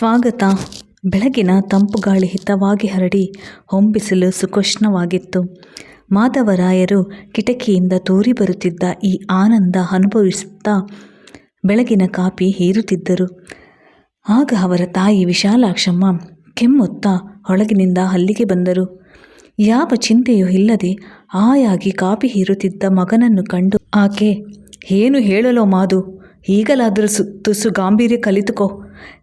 ಸ್ವಾಗತ. ಬೆಳಗಿನ ತಂಪು ಗಾಳಿ ಹಿತವಾಗಿ ಹರಡಿ ಹೊಂಬಿಸಲು ಸುಖೋಷ್ಣವಾಗಿತ್ತು. ಮಾಧವರಾಯರು ಕಿಟಕಿಯಿಂದ ತೂರಿ ಬರುತ್ತಿದ್ದ ಈ ಆನಂದ ಅನುಭವಿಸುತ್ತಾ ಬೆಳಗಿನ ಕಾಪಿ ಹೀರುತ್ತಿದ್ದರು. ಆಗ ಅವರ ತಾಯಿ ವಿಶಾಲಾಕ್ಷಮ್ಮ ಕೆಮ್ಮುತ್ತಾ ಒಳಗಿನಿಂದ ಅಲ್ಲಿಗೆ ಬಂದರು. ಯಾವ ಚಿಂತೆಯೂ ಇಲ್ಲದೆ ಆಯಾಗಿ ಕಾಪಿ ಹೀರುತ್ತಿದ್ದ ಮಗನನ್ನು ಕಂಡು, ಆಕೆ, ಏನು ಹೇಳಲೋ ಮಾದು ಈಗಲಾದರೂ ಸು, ತುಸು ಗಾಂಭೀರ್ಯ ಕಲಿತುಕೋ.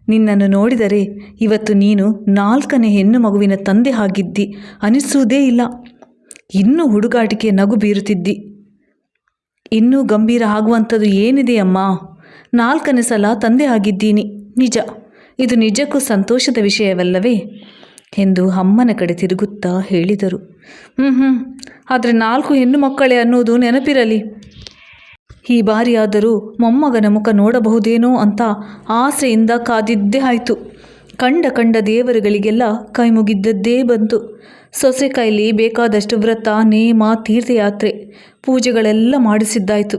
ನಿನ್ನನ್ನು ನೋಡಿದರೆ ಇವತ್ತು ನೀನು ನಾಲ್ಕನೇ ಹೆಣ್ಣು ಮಗುವಿನ ತಂದೆ ಆಗಿದ್ದಿ. ಅನಿಸುವುದೇ ಇಲ್ಲ. ಇನ್ನೂ ಹುಡುಗಾಟಿಕೆ ನಗು ಬೀರುತ್ತಿದ್ದಿ. ಇನ್ನೂ ಗಂಭೀರ ಆಗುವಂಥದ್ದು ಏನಿದೆಯಮ್ಮ ನಾಲ್ಕನೇ ಸಲ ತಂದೆ ಆಗಿದ್ದೀನಿ. ನಿಜ. ಇದು ನಿಜಕ್ಕೂ ಸಂತೋಷದ ವಿಷಯವಲ್ಲವೇ? ಎಂದು ಅಮ್ಮನ ಕಡೆ ತಿರುಗುತ್ತಾ ಹೇಳಿದರು. ಹ್ಞೂ ಹ್ಞೂ ಆದರೆ ನಾಲ್ಕು ಹೆಣ್ಣು ಮಕ್ಕಳೇ ಅನ್ನೋದು ನೆನಪಿರಲಿ. ಈ ಬಾರಿಯಾದರೂ ಮೊಮ್ಮಗನ ಮುಖ ನೋಡಬಹುದೇನೋ ಅಂತ ಆಸೆಯಿಂದ ಕಾದಿದ್ದೇ ಆಯಿತು. ಕಂಡ ಕಂಡ ದೇವರುಗಳಿಗೆಲ್ಲ ಕೈಮುಗಿದ್ದದ್ದೇ ಬಂತು. ಸೊಸೆ ಕೈಲಿ ಬೇಕಾದಷ್ಟು ವ್ರತ, ನೇಮ, ತೀರ್ಥಯಾತ್ರೆ ಪೂಜೆಗಳೆಲ್ಲ ಮಾಡಿಸಿದ್ದಾಯಿತು.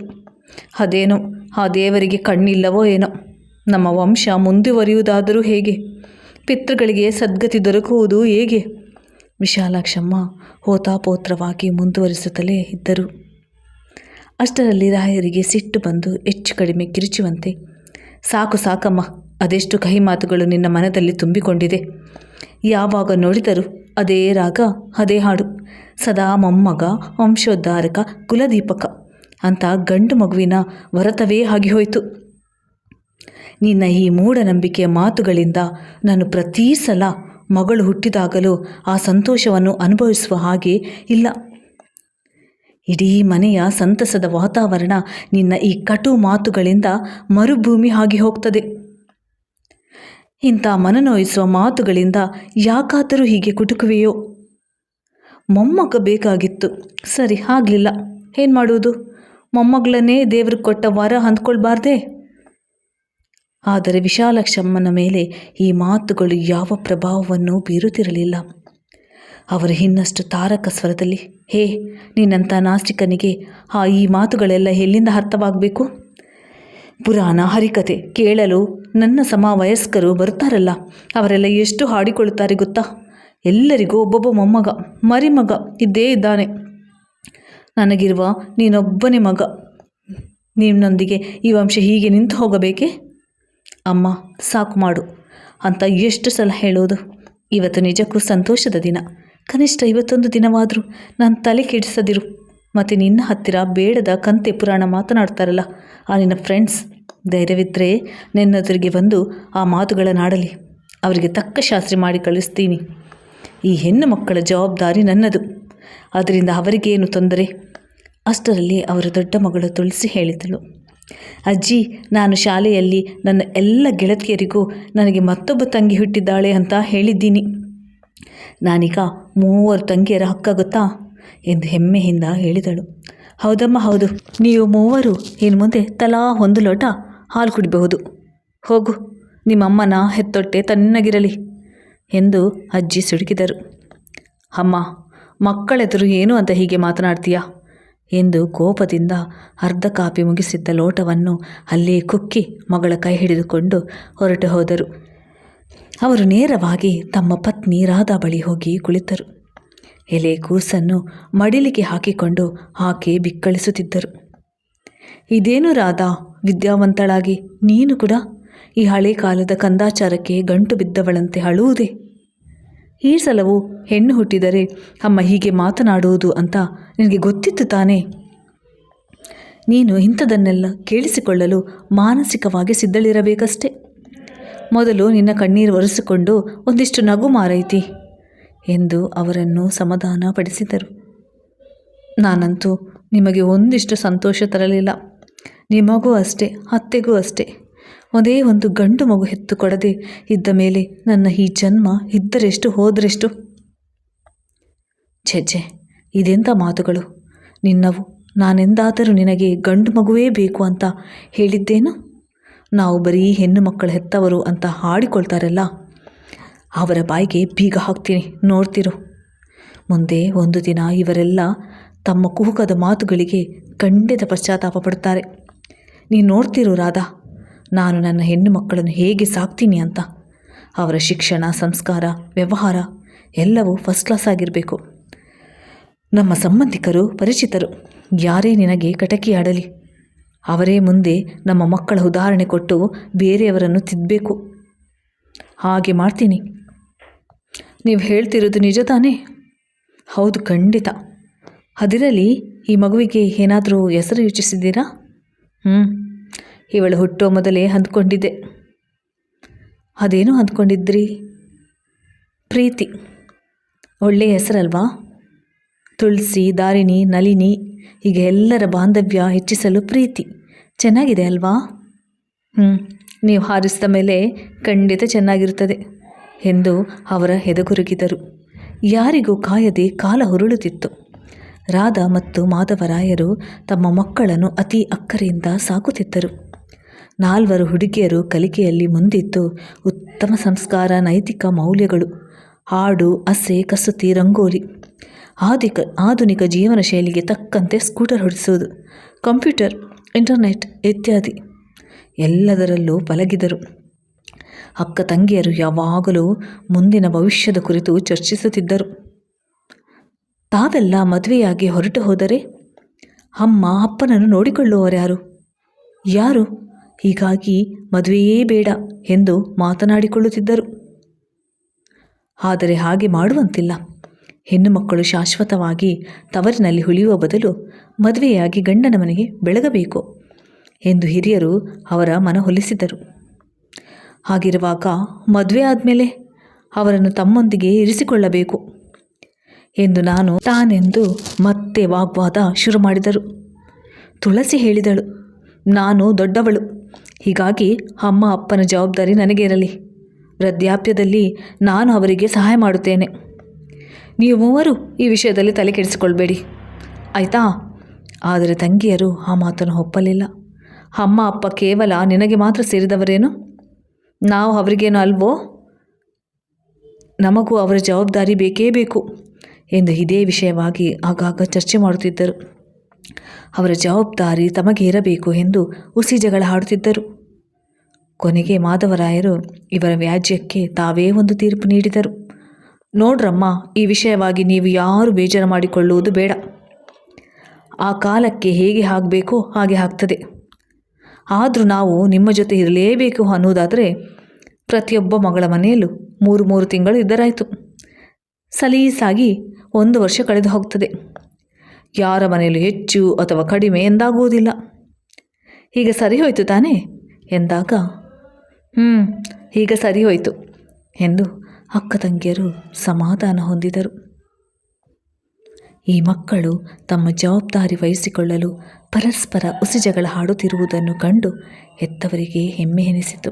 ಅದೇನೋ, ಆ ದೇವರಿಗೆ ಕಣ್ಣಿಲ್ಲವೋ ಏನೋ. ನಮ್ಮ ವಂಶ ಮುಂದುವರಿಯುವುದಾದರೂ ಹೇಗೆ? ಪಿತೃಗಳಿಗೆ ಸದ್ಗತಿ ದೊರಕುವುದು ಹೇಗೆ? ವಿಶಾಲಾಕ್ಷಮ್ಮ ಹೋತಾಪೋತ್ರವಾಗಿ ಮುಂದುವರಿಸುತ್ತಲೇ ಇದ್ದರು. ಅಷ್ಟರಲ್ಲಿ ರಾಯರಿಗೆ ಸಿಟ್ಟು ಬಂದು ಹೆಚ್ಚು ಕಡಿಮೆ ಕಿರುಚುವಂತೆ, ಸಾಕು ಸಾಕಮ್ಮ, ಅದೆಷ್ಟು ಕಹಿ ಮಾತುಗಳು ನಿನ್ನ ಮನದಲ್ಲಿ ತುಂಬಿಕೊಂಡಿದೆ. ಯಾವಾಗ ನೋಡಿದರೂ ಅದೇ ರಾಗ, ಅದೇ ಹಾಡು. ಸದಾ ಮೊಮ್ಮಗ, ವಂಶೋದ್ಧಾರಕ, ಕುಲದೀಪಕ. ಅಂತ ಗಂಡು ಮಗುವಿನ ವರತವೇ ಆಗಿಹೋಯಿತು ನಿನ್ನ ಈ ಮೂಢನಂಬಿಕೆಯ ಮಾತುಗಳಿಂದ ನಾನು ಪ್ರತಿ ಸಲ ಮಗಳು ಹುಟ್ಟಿದಾಗಲೂ ಆ ಸಂತೋಷವನ್ನು ಅನುಭವಿಸುವ ಹಾಗೆ ಇಲ್ಲ. ಇಡೀ ಮನೆಯ ಸಂತಸದ ವಾತಾವರಣ ನಿನ್ನ ಈ ಕಟು ಮಾತುಗಳಿಂದ ಮರುಭೂಮಿ ಆಗಿ ಹೋಗ್ತದೆ. ಇಂಥ ಮನನೋಯಿಸುವ ಮಾತುಗಳಿಂದ ಯಾಕಾದರೂ ಹೀಗೆ ಕುಟುಕುವೆಯೋ? ಮೊಮ್ಮಗ ಬೇಕಾಗಿತ್ತು. ಸರಿ, ಆಗಲಿಲ್ಲ. ಏನು ಮಾಡುವುದು? ಮೊಮ್ಮಗಳನ್ನೇ ದೇವರು ಕೊಟ್ಟ ವರ ಅಂದ್ಕೊಳ್ಬಾರ್ದೆ? ಆದರೆ ವಿಶಾಲಕ್ಷಮ್ಮನ ಮೇಲೆ ಈ ಮಾತುಗಳು ಯಾವ ಪ್ರಭಾವವನ್ನು ಬೀರುತ್ತಿರಲಿಲ್ಲ. ಅವರು ಇನ್ನಷ್ಟು ತಾರಕ ಸ್ವರದಲ್ಲಿ, ಹೇ, ನಿನ್ನಂಥ ನಾಸ್ತಿಕನಿಗೆ ಆ ಈ ಮಾತುಗಳೆಲ್ಲ ಎಲ್ಲಿಂದ ಅರ್ಥವಾಗಬೇಕು? ಪುರಾಣ ಹರಿಕತೆ ಕೇಳಲು ನನ್ನ ಸಮ ವಯಸ್ಕರು ಬರ್ತಾರಲ್ಲ, ಅವರೆಲ್ಲ ಎಷ್ಟು ಹಾಡಿಕೊಳ್ಳುತ್ತಾರೆ ಗೊತ್ತಾ? ಎಲ್ಲರಿಗೂ ಒಬ್ಬೊಬ್ಬ ಮೊಮ್ಮಗ, ಮರಿಮಗ ಇದ್ದೇ ಇದ್ದಾನೆ. ನನಗಿರುವ ನೀನೊಬ್ಬನೇ ಮಗ, ನಿನ್ನೊಂದಿಗೆ ಈ ವಂಶ ಹೀಗೆ ನಿಂತು ಹೋಗಬೇಕೆ? ಅಮ್ಮ, ಸಾಕು ಮಾಡು ಅಂತ ಎಷ್ಟು ಸಲ ಹೇಳೋದು. ಇವತ್ತು ನಿಜಕ್ಕೂ ಸಂತೋಷದ ದಿನ. ಕನಿಷ್ಠ ಇವತ್ತೊಂದು ದಿನವಾದರೂ ನಾನು ತಲೆ ಕೆಡಿಸದಿರು. ಮತ್ತು ನಿನ್ನ ಹತ್ತಿರ ಬೇಡದ ಕಂತೆ ಪುರಾಣ ಮಾತನಾಡ್ತಾರಲ್ಲ, ಆ ನಿನ್ನ ಫ್ರೆಂಡ್ಸ್ ಧೈರ್ಯವಿದ್ದರೆ ನಿನ್ನೆದುರಿಗೆ ಬಂದು ಆ ಮಾತುಗಳನ್ನಾಡಲಿ ಅವರಿಗೆ ತಕ್ಕ ಶಾಸ್ತ್ರಿ ಮಾಡಿ ಕಳಿಸ್ತೀನಿ. ಈ ಹೆಣ್ಣು ಮಕ್ಕಳ ಜವಾಬ್ದಾರಿ ನನ್ನದು. ಅದರಿಂದ ಅವರಿಗೇನು ತೊಂದರೆ? ಅಷ್ಟರಲ್ಲಿ ಅವರ ದೊಡ್ಡ ಮಗಳು ತುಳಸಿ ಹೇಳಿದಳು. ಅಜ್ಜಿ, ನಾನು ಶಾಲೆಯಲ್ಲಿ ನನ್ನ ಎಲ್ಲ ಗೆಳತಿಯರಿಗೂ ನನಗೆ ಮತ್ತೊಬ್ಬ ತಂಗಿ ಹುಟ್ಟಿದ್ದಾಳೆ ಅಂತ ಹೇಳಿದ್ದೀನಿ. ನಾನೀಗ ಮೂವರು ತಂಗಿಯರ ಹಕ್ಕ ಗೊತ್ತಾ ಎಂದು ಹೆಮ್ಮೆಯಿಂದ ಹೇಳಿದಳು. ಹೌದಮ್ಮ, ಹೌದು. ನೀವು ಮೂವರು ಇನ್ನು ಮುಂದೆ ತಲಾ ಒಂದು ಲೋಟ ಹಾಲು ಕುಡಿಬಹುದು. ಹೋಗು, ನಿಮ್ಮಮ್ಮನ ಹೆತ್ತೊಟ್ಟೆ ತಣ್ಣಗಿರಲಿ ಎಂದು ಅಜ್ಜಿ ಸುಡುಕಿದರು. ಅಮ್ಮ, ಮಕ್ಕಳೆದುರು ಏನು ಅಂತ ಹೀಗೆ ಮಾತನಾಡ್ತೀಯಾ? ಎಂದು ಕೋಪದಿಂದ ಅರ್ಧ ಕಾಪಿ ಮುಗಿಸಿದ್ದ ಲೋಟವನ್ನು ಅಲ್ಲೇ ಕುಕ್ಕಿ ಮಗಳ ಕೈ ಹಿಡಿದುಕೊಂಡು ಹೊರಟು ಹೋದರು. ಅವರು ನೇರವಾಗಿ ತಮ್ಮ ಪತ್ನಿ ರಾಧಾ ಬಳಿ ಹೋಗಿ ಕುಳಿತರು. ಎಲೆ ಕೂಸನ್ನು ಮಡಿಲಿಗೆ ಹಾಕಿಕೊಂಡು ಆಕೆ ಬಿಕ್ಕಳಿಸುತ್ತಿದ್ದರು. ಇದೇನು ರಾಧಾ, ವಿದ್ಯಾವಂತಳಾಗಿ ನೀನು ಕೂಡ ಈ ಹಳೆ ಕಾಲದ ಕಂದಾಚಾರಕ್ಕೆ ಗಂಟು ಬಿದ್ದವಳಂತೆ ಅಳುವುದೇ? ಈ ಸಲವು ಹೆಣ್ಣು ಹುಟ್ಟಿದರೆ ಅಮ್ಮ ಹೀಗೆ ಮಾತನಾಡುವುದು ಅಂತ ನಿನಗೆ ಗೊತ್ತಿತ್ತು ತಾನೇ? ನೀನು ಇಂಥದನ್ನೆಲ್ಲ ಕೇಳಿಸಿಕೊಳ್ಳಲು ಮಾನಸಿಕವಾಗಿ ಸಿದ್ಧಳಿರಬೇಕಷ್ಟೆ. ಮೊದಲು ನಿನ್ನ ಕಣ್ಣೀರು ಒರೆಸಿಕೊಂಡು ಒಂದಿಷ್ಟು ನಗು ಮಾರೈತಿ ಎಂದು ಅವರನ್ನು ಸಮಾಧಾನ ಪಡಿಸಿದರು ನಾನಂತೂ ನಿಮಗೆ ಒಂದಿಷ್ಟು ಸಂತೋಷ ತರಲಿಲ್ಲ. ನಿಮಗೂ ಅಷ್ಟೇ, ಅತ್ತೆಗೂ ಅಷ್ಟೇ. ಒಂದೇ ಒಂದು ಗಂಡು ಮಗು ಹೆತ್ತು ಕೊಡದೆ ಇದ್ದ ಮೇಲೆ ನನ್ನ ಈ ಜನ್ಮ ಇದ್ದರೆಷ್ಟು ಹೋದರೆಷ್ಟು? ಛೆಜ್ಜೆ ಇದೆಂಥ ಮಾತುಗಳು? ನಿನ್ನವು ನಾನೆಂದಾದರೂ ನಿನಗೆ ಗಂಡು ಮಗುವೇ ಬೇಕು ಅಂತ ಹೇಳಿದ್ದೇನು? ನಾವು ಬರೀ ಹೆಣ್ಣು ಮಕ್ಕಳು ಹೆತ್ತವರು ಅಂತ ಹಾಡಿಕೊಳ್ತಾರಲ್ಲ, ಅವರ ಬಾಯಿಗೆ ಬೀಗ ಹಾಕ್ತೀನಿ, ನೋಡ್ತಿರು. ಮುಂದೆ ಒಂದು ದಿನ ಇವರೆಲ್ಲ ತಮ್ಮ ಕುಹುಕದ ಮಾತುಗಳಿಗೆ ಖಂಡಿತ ಪಶ್ಚಾತ್ತಾಪ ಪಡ್ತಾರೆ. ನೀನು ನೋಡ್ತಿರು ರಾಧಾ, ನಾನು ನನ್ನ ಹೆಣ್ಣು ಮಕ್ಕಳನ್ನು ಹೇಗೆ ಸಾಕ್ತೀನಿ ಅಂತ. ಅವರ ಶಿಕ್ಷಣ, ಸಂಸ್ಕಾರ, ವ್ಯವಹಾರ ಎಲ್ಲವೂ ಫಸ್ಟ್ ಕ್ಲಾಸ್ ಆಗಿರಬೇಕು. ನಮ್ಮ ಸಂಬಂಧಿಕರು, ಪರಿಚಿತರು, ಯಾರೇ ನಿನಗೆ ಕಟಕಿಯಾಡಲಿ. ಅವರೇ ಮುಂದೆ ನಮ್ಮ ಮಕ್ಕಳ ಉದಾಹರಣೆ ಕೊಟ್ಟು ಬೇರೆಯವರನ್ನು ತಿದ್ದಬೇಕು ಹಾಗೆ ಮಾಡ್ತೀನಿ. ನೀವು ಹೇಳ್ತಿರೋದು ನಿಜ ತಾನೇ ಹೌದು, ಖಂಡಿತ. ಅದಿರಲಿ ಈ ಮಗುವಿಗೆ ಏನಾದರೂ ಹೆಸರು ಯೋಚಿಸಿದ್ದೀರಾ? ಹ್ಞೂ ಇವಳು ಹುಟ್ಟೋ ಮೊದಲೇ ಅಂದ್ಕೊಂಡಿದ್ದೆ. ಅದೇನು ಅಂದ್ಕೊಂಡಿದ್ರಿ? ಪ್ರೀತಿ. ಒಳ್ಳೆಯ ಹೆಸರಲ್ವಾ? ತುಳಸಿ, ದಾರಿಣಿ, ನಳಿನಿ ಹೀಗೆ ಎಲ್ಲರ ಬಾಂಧವ್ಯ ಹೆಚ್ಚಿಸಲು ಪ್ರೀತಿ. ಚೆನ್ನಾಗಿದೆ ಅಲ್ವಾ? ಹ್ಞೂ ನೀವು ಹಾರಿಸಿದ ಮೇಲೆ ಖಂಡಿತ ಚೆನ್ನಾಗಿರುತ್ತದೆ ಎಂದು ಅವರ ಹೆದಗುರುಗಿದರು. ಯಾರಿಗೂ ಕಾಯದೆ ಕಾಲ ಹುರುಳುತ್ತಿತ್ತು. ರಾಧಾ ಮತ್ತು ಮಾಧವರಾಯರು ತಮ್ಮ ಮಕ್ಕಳನ್ನು ಅತಿ ಅಕ್ಕರೆಯಿಂದ ಸಾಕುತ್ತಿದ್ದರು. ನಾಲ್ವರು ಹುಡುಗಿಯರು ಕಲಿಕೆಯಲ್ಲಿ ಮುಂದಿದ್ದು ಉತ್ತಮ ಸಂಸ್ಕಾರ, ನೈತಿಕ ಮೌಲ್ಯಗಳು, ಹಾಡು ಹಸೆ ಕಸೂತಿ, ರಂಗೋಲಿ ಆದಿಕ, ಆಧುನಿಕ ಜೀವನ ಶೈಲಿಗೆ ತಕ್ಕಂತೆ ಸ್ಕೂಟರ್ ಹೊಡಿಸುವುದು, ಕಂಪ್ಯೂಟರ್, ಇಂಟರ್ನೆಟ್ ಇತ್ಯಾದಿ. ಎಲ್ಲದರಲ್ಲೂ ಪಲಗಿದರು. ಅಕ್ಕ ತಂಗಿಯರು ಯಾವಾಗಲೂ ಮುಂದಿನ ಭವಿಷ್ಯದ ಕುರಿತು ಚರ್ಚಿಸುತ್ತಿದ್ದರು. ತಾವೆಲ್ಲ ಮದುವೆಯಾಗಿ ಹೊರಟು ಹೋದರೆ ಅಮ್ಮ ಅಪ್ಪನನ್ನು ನೋಡಿಕೊಳ್ಳುವವರ್ಯಾರು ಯಾರು? ಹೀಗಾಗಿ ಮದುವೆಯೇ ಬೇಡ ಎಂದು ಮಾತನಾಡಿಕೊಳ್ಳುತ್ತಿದ್ದರು. ಆದರೆ ಹಾಗೆ ಮಾಡುವಂತಿಲ್ಲ. ಹೆಣ್ಣು ಮಕ್ಕಳು ಶಾಶ್ವತವಾಗಿ ತವರಿನಲ್ಲಿ ಉಳಿಯುವ ಬದಲು ಮದುವೆಯಾಗಿ ಗಂಡನ ಮನೆಗೆ ಬೆಳಗಬೇಕು ಎಂದು ಹಿರಿಯರು ಅವರ ಮನವೊಲಿಸಿದರು. ಹಾಗಿರುವಾಗ ಮದುವೆ ಆದಮೇಲೆ ಅವರನ್ನು ತಮ್ಮೊಂದಿಗೆ ಇರಿಸಿಕೊಳ್ಳಬೇಕು ಎಂದು ನಾನು ತಾನೆಂದು ಮತ್ತೆ ವಾಗ್ವಾದ ಶುರು ಮಾಡಿದರು. ತುಳಸಿ ಹೇಳಿದಳು, ನಾನು ದೊಡ್ಡವಳು, ಹೀಗಾಗಿ ಅಮ್ಮ ಅಪ್ಪನ ಜವಾಬ್ದಾರಿ ನನಗೆ ಇರಲಿ ವೃದ್ಧಾಪ್ಯದಲ್ಲಿ ನಾನು ಅವರಿಗೆ ಸಹಾಯ ಮಾಡುತ್ತೇನೆ. ನೀವು ಮೂವರು ಈ ವಿಷಯದಲ್ಲಿ ತಲೆ ಕೆಡಿಸಿಕೊಳ್ಬೇಡಿ. ಆಯಿತಾ? ಆದರೆ ತಂಗಿಯರು ಆ ಮಾತನ್ನು ಒಪ್ಪಲಿಲ್ಲ. ಅಮ್ಮ, ಅಪ್ಪ ಕೇವಲ ನಿನಗೆ ಮಾತ್ರ ಸೇರಿದವರೇನು? ನಾವು ಅವರಿಗೇನು ಅಲ್ವೋ? ನಮಗೂ ಅವರ ಜವಾಬ್ದಾರಿ ಬೇಕೇ ಬೇಕು ಎಂದು ಇದೇ ವಿಷಯವಾಗಿ ಆಗಾಗ ಚರ್ಚೆ ಮಾಡುತ್ತಿದ್ದರು. ಅವರ ಜವಾಬ್ದಾರಿ ತಮಗೆ ಇರಬೇಕು ಎಂದು ಹುಸಿ ಜಗಳ ಹಾಡುತ್ತಿದ್ದರು. ಕೊನೆಗೆ ಮಾಧವರಾಯರು ಇವರ ವ್ಯಾಜ್ಯಕ್ಕೆ ತಾವೇ ಒಂದು ತೀರ್ಪು ನೀಡಿದರು. ನೋಡ್ರಮ್ಮ, ಈ ವಿಷಯವಾಗಿ ನೀವು ಯಾರು ಬೇಜಾರು ಮಾಡಿಕೊಳ್ಳುವುದು ಬೇಡ. ಆ ಕಾಲಕ್ಕೆ ಹೇಗೆ ಆಗಬೇಕೋ ಹಾಗೆ ಆಗ್ತದೆ. ಆದರೂ ನಾವು ನಿಮ್ಮ ಜೊತೆ ಇರಲೇಬೇಕು ಅನ್ನೋದಾದರೆ ಪ್ರತಿಯೊಬ್ಬ ಮಗಳ ಮನೆಯಲ್ಲೂ ಮೂರು ಮೂರು ತಿಂಗಳು ಇದ್ದರಾಯಿತು. ಸಲೀಸಾಗಿ ಒಂದು ವರ್ಷ ಕಳೆದು ಹೋಗ್ತದೆ. ಯಾರ ಮನೆಯಲ್ಲೂ ಹೆಚ್ಚು ಅಥವಾ ಕಡಿಮೆ ಎಂದಾಗುವುದಿಲ್ಲ. ಈಗ ಸರಿ ಹೋಯಿತು ತಾನೇ? ಎಂದಾಗ ಹ್ಞೂ ಈಗ ಸರಿ ಹೋಯಿತು ಎಂದು ಅಕ್ಕ ತಂಗಿಯರು ಸಮಾಧಾನ ಹೊಂದಿದರು. ಈ ಮಕ್ಕಳು ತಮ್ಮ ಜವಾಬ್ದಾರಿ ವಹಿಸಿಕೊಳ್ಳಲು ಪರಸ್ಪರ ಉಸಿಜಗಳ ಹಾಡುತ್ತಿರುವುದನ್ನು ಕಂಡು ಹೆತ್ತವರಿಗೆ ಹೆಮ್ಮೆ ಎನಿಸಿತು.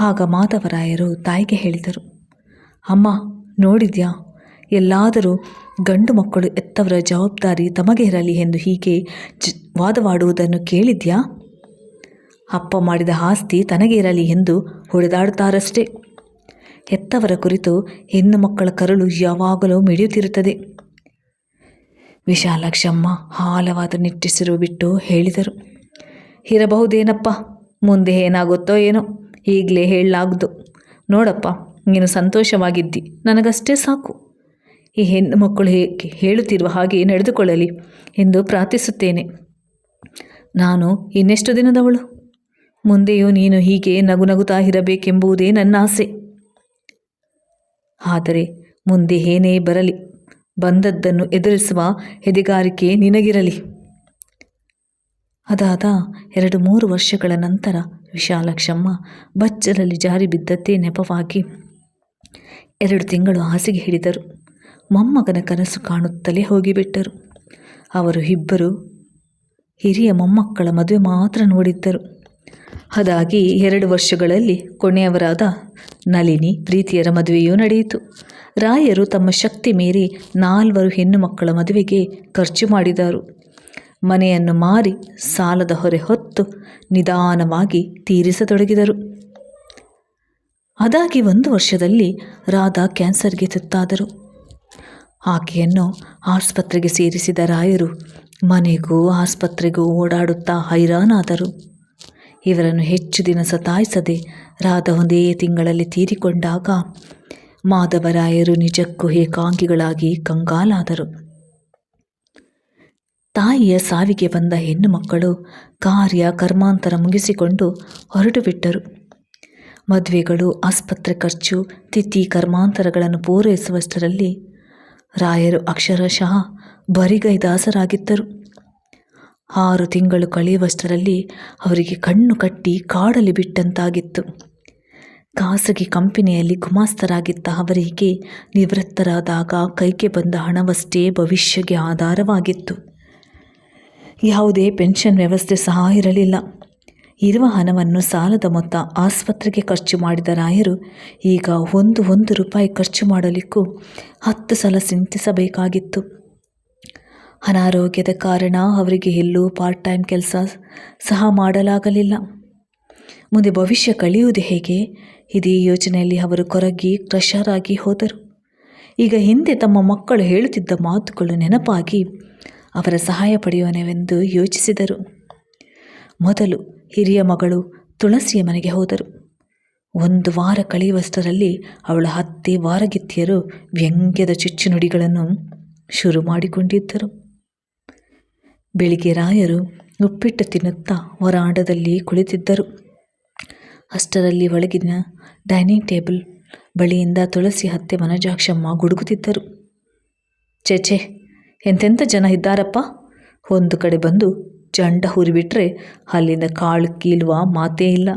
ಆಗ ಮಾಧವರಾಯರು ತಾಯಿಗೆ ಹೇಳಿದರು, ಅಮ್ಮ, ನೋಡಿದ್ಯಾ? ಎಲ್ಲಾದರೂ ಗಂಡು ಮಕ್ಕಳು ಎತ್ತವರ ಜವಾಬ್ದಾರಿ ತಮಗೆ ಇರಲಿ ಎಂದು ಹೀಗೆ ಜ ವಾದವಾಡುವುದನ್ನು ಕೇಳಿದ್ಯಾ? ಅಪ್ಪ ಮಾಡಿದ ಆಸ್ತಿ ತನಗೆ ಇರಲಿ ಎಂದು ಹೊಡೆದಾಡುತ್ತಾರಷ್ಟೇ. ಹೆತ್ತವರ ಕುರಿತು ಹೆಣ್ಣು ಮಕ್ಕಳ ಕರುಳು ಯಾವಾಗಲೂ ಮಿಡಿಯುತ್ತಿರುತ್ತದೆ. ವಿಶಾಲಾಕ್ಷಮ್ಮ ಆಳವಾದ ನಿಟ್ಟಿಸಿರು ಬಿಟ್ಟು ಹೇಳಿದರು, ಇರಬಹುದೇನಪ್ಪ, ಮುಂದೆ ಏನಾಗುತ್ತೋ ಏನೋ, ಈಗಲೇ ಹೇಳಲಾಗ್ದು ನೋಡಪ್ಪ, ನೀನು ಸಂತೋಷವಾಗಿದ್ದಿ, ನನಗಷ್ಟೇ ಸಾಕು. ಈ ಹೆಣ್ಣು ಮಕ್ಕಳು ಹೇಗೆ ಹೇಳುತ್ತಿರುವ ಹಾಗೆ ನಡೆದುಕೊಳ್ಳಲಿ ಎಂದು ಪ್ರಾರ್ಥಿಸುತ್ತೇನೆ. ನಾನು ಇನ್ನೆಷ್ಟು ದಿನದವಳು? ಮುಂದೆಯೂ ನೀನು ಹೀಗೆ ನಗು ನಗುತ್ತಾ ಇರಬೇಕೆಂಬುದೇ ನನ್ನ ಆಸೆ. ಆದರೆ ಮುಂದೆ ಏನೇ ಬರಲಿ, ಬಂದದ್ದನ್ನು ಎದುರಿಸುವ ಎದೆಗಾರಿಕೆ ನಿನಗಿರಲಿ. ಅದಾದ ಎರಡು ಮೂರು ವರ್ಷಗಳ ನಂತರ ವಿಶಾಲಕ್ಷಮ್ಮ ಬಚ್ಚಲಲ್ಲಿ ಜಾರಿ ಬಿದ್ದದ್ದೇ ನೆಪವಾಗಿ ಎರಡು ತಿಂಗಳು ಹಾಸಿಗೆ ಹಿಡಿದರು. ಮೊಮ್ಮಗನ ಕನಸು ಕಾಣುತ್ತಲೇ ಹೋಗಿಬಿಟ್ಟರು. ಅವರು ಇಬ್ಬರು ಹಿರಿಯ ಮೊಮ್ಮಕ್ಕಳ ಮದುವೆ ಮಾತ್ರ ನೋಡಿದ್ದರು. ಅದಾಗಿ ಎರಡು ವರ್ಷಗಳಲ್ಲಿ ಕೊನೆಯವರಾದ ನಳಿನಿ ಪ್ರೀತಿಯರ ಮದುವೆಯೂ ನಡೆಯಿತು. ರಾಯರು ತಮ್ಮ ಶಕ್ತಿ ಮೀರಿ ನಾಲ್ವರು ಹೆಣ್ಣು ಮಕ್ಕಳ ಮದುವೆಗೆ ಖರ್ಚು ಮಾಡಿದರು. ಮನೆಯನ್ನು ಮಾರಿ ಸಾಲದ ಹೊರೆ ಹೊತ್ತು ನಿಧಾನವಾಗಿ ತೀರಿಸತೊಡಗಿದರು. ಅದಾಗಿ ಒಂದು ವರ್ಷದಲ್ಲಿ ರಾಧಾ ಕ್ಯಾನ್ಸರ್ಗೆ ತುತ್ತಾದರು. ಆಕೆಯನ್ನು ಆಸ್ಪತ್ರೆಗೆ ಸೇರಿಸಿದ ರಾಯರು ಮನೆಗೂ ಆಸ್ಪತ್ರೆಗೂ ಓಡಾಡುತ್ತಾ ಹೈರಾಣಾದರು ಇವರನ್ನು ಹೆಚ್ಚು ದಿನ ಸತಾಯಿಸದೆ ರಾಧ ಒಂದೇ ತಿಂಗಳಲ್ಲಿ ತೀರಿಕೊಂಡಾಗ ಮಾಧವರಾಯರು ನಿಜಕ್ಕೂ ಏಕಾಂಗಿಗಳಾಗಿ ಕಂಗಾಲಾದರು. ತಾಯಿಯ ಸಾವಿಗೆ ಬಂದ ಹೆಣ್ಣು ಮಕ್ಕಳು ಕಾರ್ಯ ಕರ್ಮಾಂತರ ಮುಗಿಸಿಕೊಂಡು ಹೊರಟು ಬಿಟ್ಟರು ಮದುವೆಗಳು, ಆಸ್ಪತ್ರೆ ಖರ್ಚು, ತಿಥಿ ಕರ್ಮಾಂತರಗಳನ್ನು ಪೂರೈಸುವಷ್ಟರಲ್ಲಿ ರಾಯರು ಅಕ್ಷರಶಃ ಬರಿಗೈದಾಸರಾಗಿದ್ದರು ಆರು ತಿಂಗಳು ಕಳೆಯುವಷ್ಟರಲ್ಲಿ ಅವರಿಗೆ ಕಣ್ಣು ಕಟ್ಟಿ ಕಾಡಲಿ ಬಿಟ್ಟಂತಾಗಿತ್ತು. ಖಾಸಗಿ ಕಂಪನಿಯಲ್ಲಿ ಗುಮಾಸ್ತರಾಗಿದ್ದ ಅವರಿಗೆ ನಿವೃತ್ತರಾದಾಗ ಕೈಗೆ ಬಂದ ಹಣವಷ್ಟೇ ಭವಿಷ್ಯಗೆ ಆಧಾರವಾಗಿತ್ತು. ಯಾವುದೇ ಪೆನ್ಷನ್ ವ್ಯವಸ್ಥೆ ಸಹ ಇರಲಿಲ್ಲ. ಇರುವ ಹಣವನ್ನು ಸಾಲದ ಮೊತ್ತ ಆಸ್ಪತ್ರೆಗೆ ಖರ್ಚು ಮಾಡಿದ ರಾಯರು ಈಗ ಒಂದು ಒಂದು ರೂಪಾಯಿ ಖರ್ಚು ಮಾಡಲಿಕ್ಕೂ ಹತ್ತು ಸಲ ಚಿಂತಿಸಬೇಕಾಗಿತ್ತು. ಅನಾರೋಗ್ಯದ ಕಾರಣ ಅವರಿಗೆ ಎಲ್ಲೂ ಪಾರ್ಟ್ ಟೈಮ್ ಕೆಲಸ ಸಹ ಮಾಡಲಾಗಲಿಲ್ಲ. ಮುಂದೆ ಭವಿಷ್ಯ ಕಳೆಯುವುದು ಹೇಗೆ? ಇದೇ ಯೋಚನೆಯಲ್ಲಿ ಅವರು ಕೊರಗಿ ಕ್ರಷರಾಗಿ ಹೋದರು. ಈಗ ಹಿಂದೆ ತಮ್ಮ ಮಕ್ಕಳು ಹೇಳುತ್ತಿದ್ದ ಮಾತುಗಳು ನೆನಪಾಗಿ ಅವರ ಸಹಾಯ ಪಡೆಯೋಣವೆಂದು ಯೋಚಿಸಿದರು. ಮೊದಲು ಹಿರಿಯ ಮಗಳು ತುಳಸಿಯ ಮನೆಗೆ ಹೋದರು. ಒಂದು ವಾರ ಕಳೆಯುವಷ್ಟರಲ್ಲಿ ಅವಳ ಹತ್ತೆ ವಾರಗಿತ್ತಿಯರು ವ್ಯಂಗ್ಯದ ಚುಚ್ಚುನುಡಿಗಳನ್ನು ಶುರು ಮಾಡಿಕೊಂಡಿದ್ದರು. ಬೆಳಿಗ್ಗೆ ರಾಯರು ಉಪ್ಪಿಟ್ಟು ತಿನ್ನುತ್ತಾ ವರಾಂಡದಲ್ಲಿ ಕುಳಿತಿದ್ದರು. ಅಷ್ಟರಲ್ಲಿ ಒಳಗಿನ ಡೈನಿಂಗ್ ಟೇಬಲ್ ಬಳಿಯಿಂದ ತುಳಸಿ ಹತ್ತೆ ವನಜಾಕ್ಷಮ್ಮ ಗುಡುಗುತ್ತಿದ್ದರು. ಚೇಚೆ ಎಂತೆಂಥ ಜನ ಇದ್ದಾರಪ್ಪ? ಒಂದು ಕಡೆ ಬಂದು ಜಂಡ ಹುರಿಬಿಟ್ರೆ ಅಲ್ಲಿಂದ ಕಾಳು ಕೀಲುವ ಮಾತೇ ಇಲ್ಲ.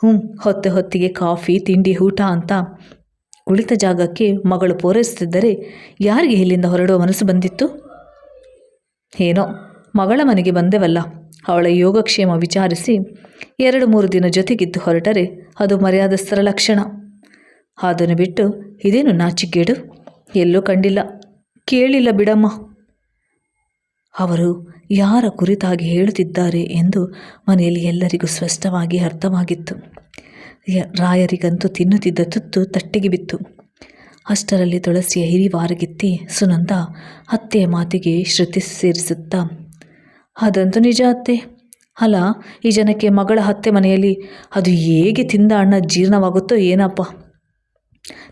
ಹ್ಞೂ ಹೊತ್ತೆ ಹೊತ್ತಿಗೆ ಕಾಫಿ, ತಿಂಡಿ, ಊಟ ಅಂತ ಕುಳಿತ ಜಾಗಕ್ಕೆ ಮಗಳು ಪೂರೈಸುತ್ತಿದ್ದರೆ ಯಾರಿಗೆ ಇಲ್ಲಿಂದ ಹೊರಡುವ ಮನಸ್ಸು ಬಂದಿತ್ತು? ಏನೋ, ಮಗಳ ಮನೆಗೆ ಬಂದೆವಲ್ಲ. ಅವಳ ಯೋಗಕ್ಷೇಮ ವಿಚಾರಿಸಿ ಎರಡು ಮೂರು ದಿನ ಜೊತೆಗಿದ್ದು ಹೊರಟರೆ ಅದು ಮರ್ಯಾದಸ್ಥರ ಲಕ್ಷಣ. ಅದನ್ನು ಬಿಟ್ಟು ಇದೇನು ನಾಚಿಗೇಡು ಎಲ್ಲೂ ಕಂಡಿಲ್ಲ. ಕೇಳಿಲ್ಲ ಬಿಡಮ್ಮ. ಅವರು ಯಾರ ಕುರಿತಾಗಿ ಹೇಳುತ್ತಿದ್ದಾರೆ ಎಂದು ಮನೆಯಲ್ಲಿ ಎಲ್ಲರಿಗೂ ಸ್ಪಷ್ಟವಾಗಿ ಅರ್ಥವಾಗಿತ್ತು. ರಾಯರಿಗಂತೂ ತಿನ್ನುತ್ತಿದ್ದ ತುತ್ತು ತಟ್ಟೆಗೆ ಬಿತ್ತು. ಅಷ್ಟರಲ್ಲಿ ತುಳಸಿಯ ಹಿರಿವಾರಗಿತ್ತಿ ಸುನಂದ ಅತ್ತೆಯ ಮಾತಿಗೆ ಶ್ರುತಿ ಸೇರಿಸುತ್ತಾ, ಅದಂತೂ ನಿಜ ಅತ್ತೆ. ಅಲ್ಲ, ಈ ಜನಕ್ಕೆ ಮಗಳ ಹತ್ತೆ ಮನೆಯಲ್ಲಿ ಅದು ಹೇಗೆ ತಿಂದ ಅಣ್ಣ ಜೀರ್ಣವಾಗುತ್ತೋ ಏನಪ್ಪ.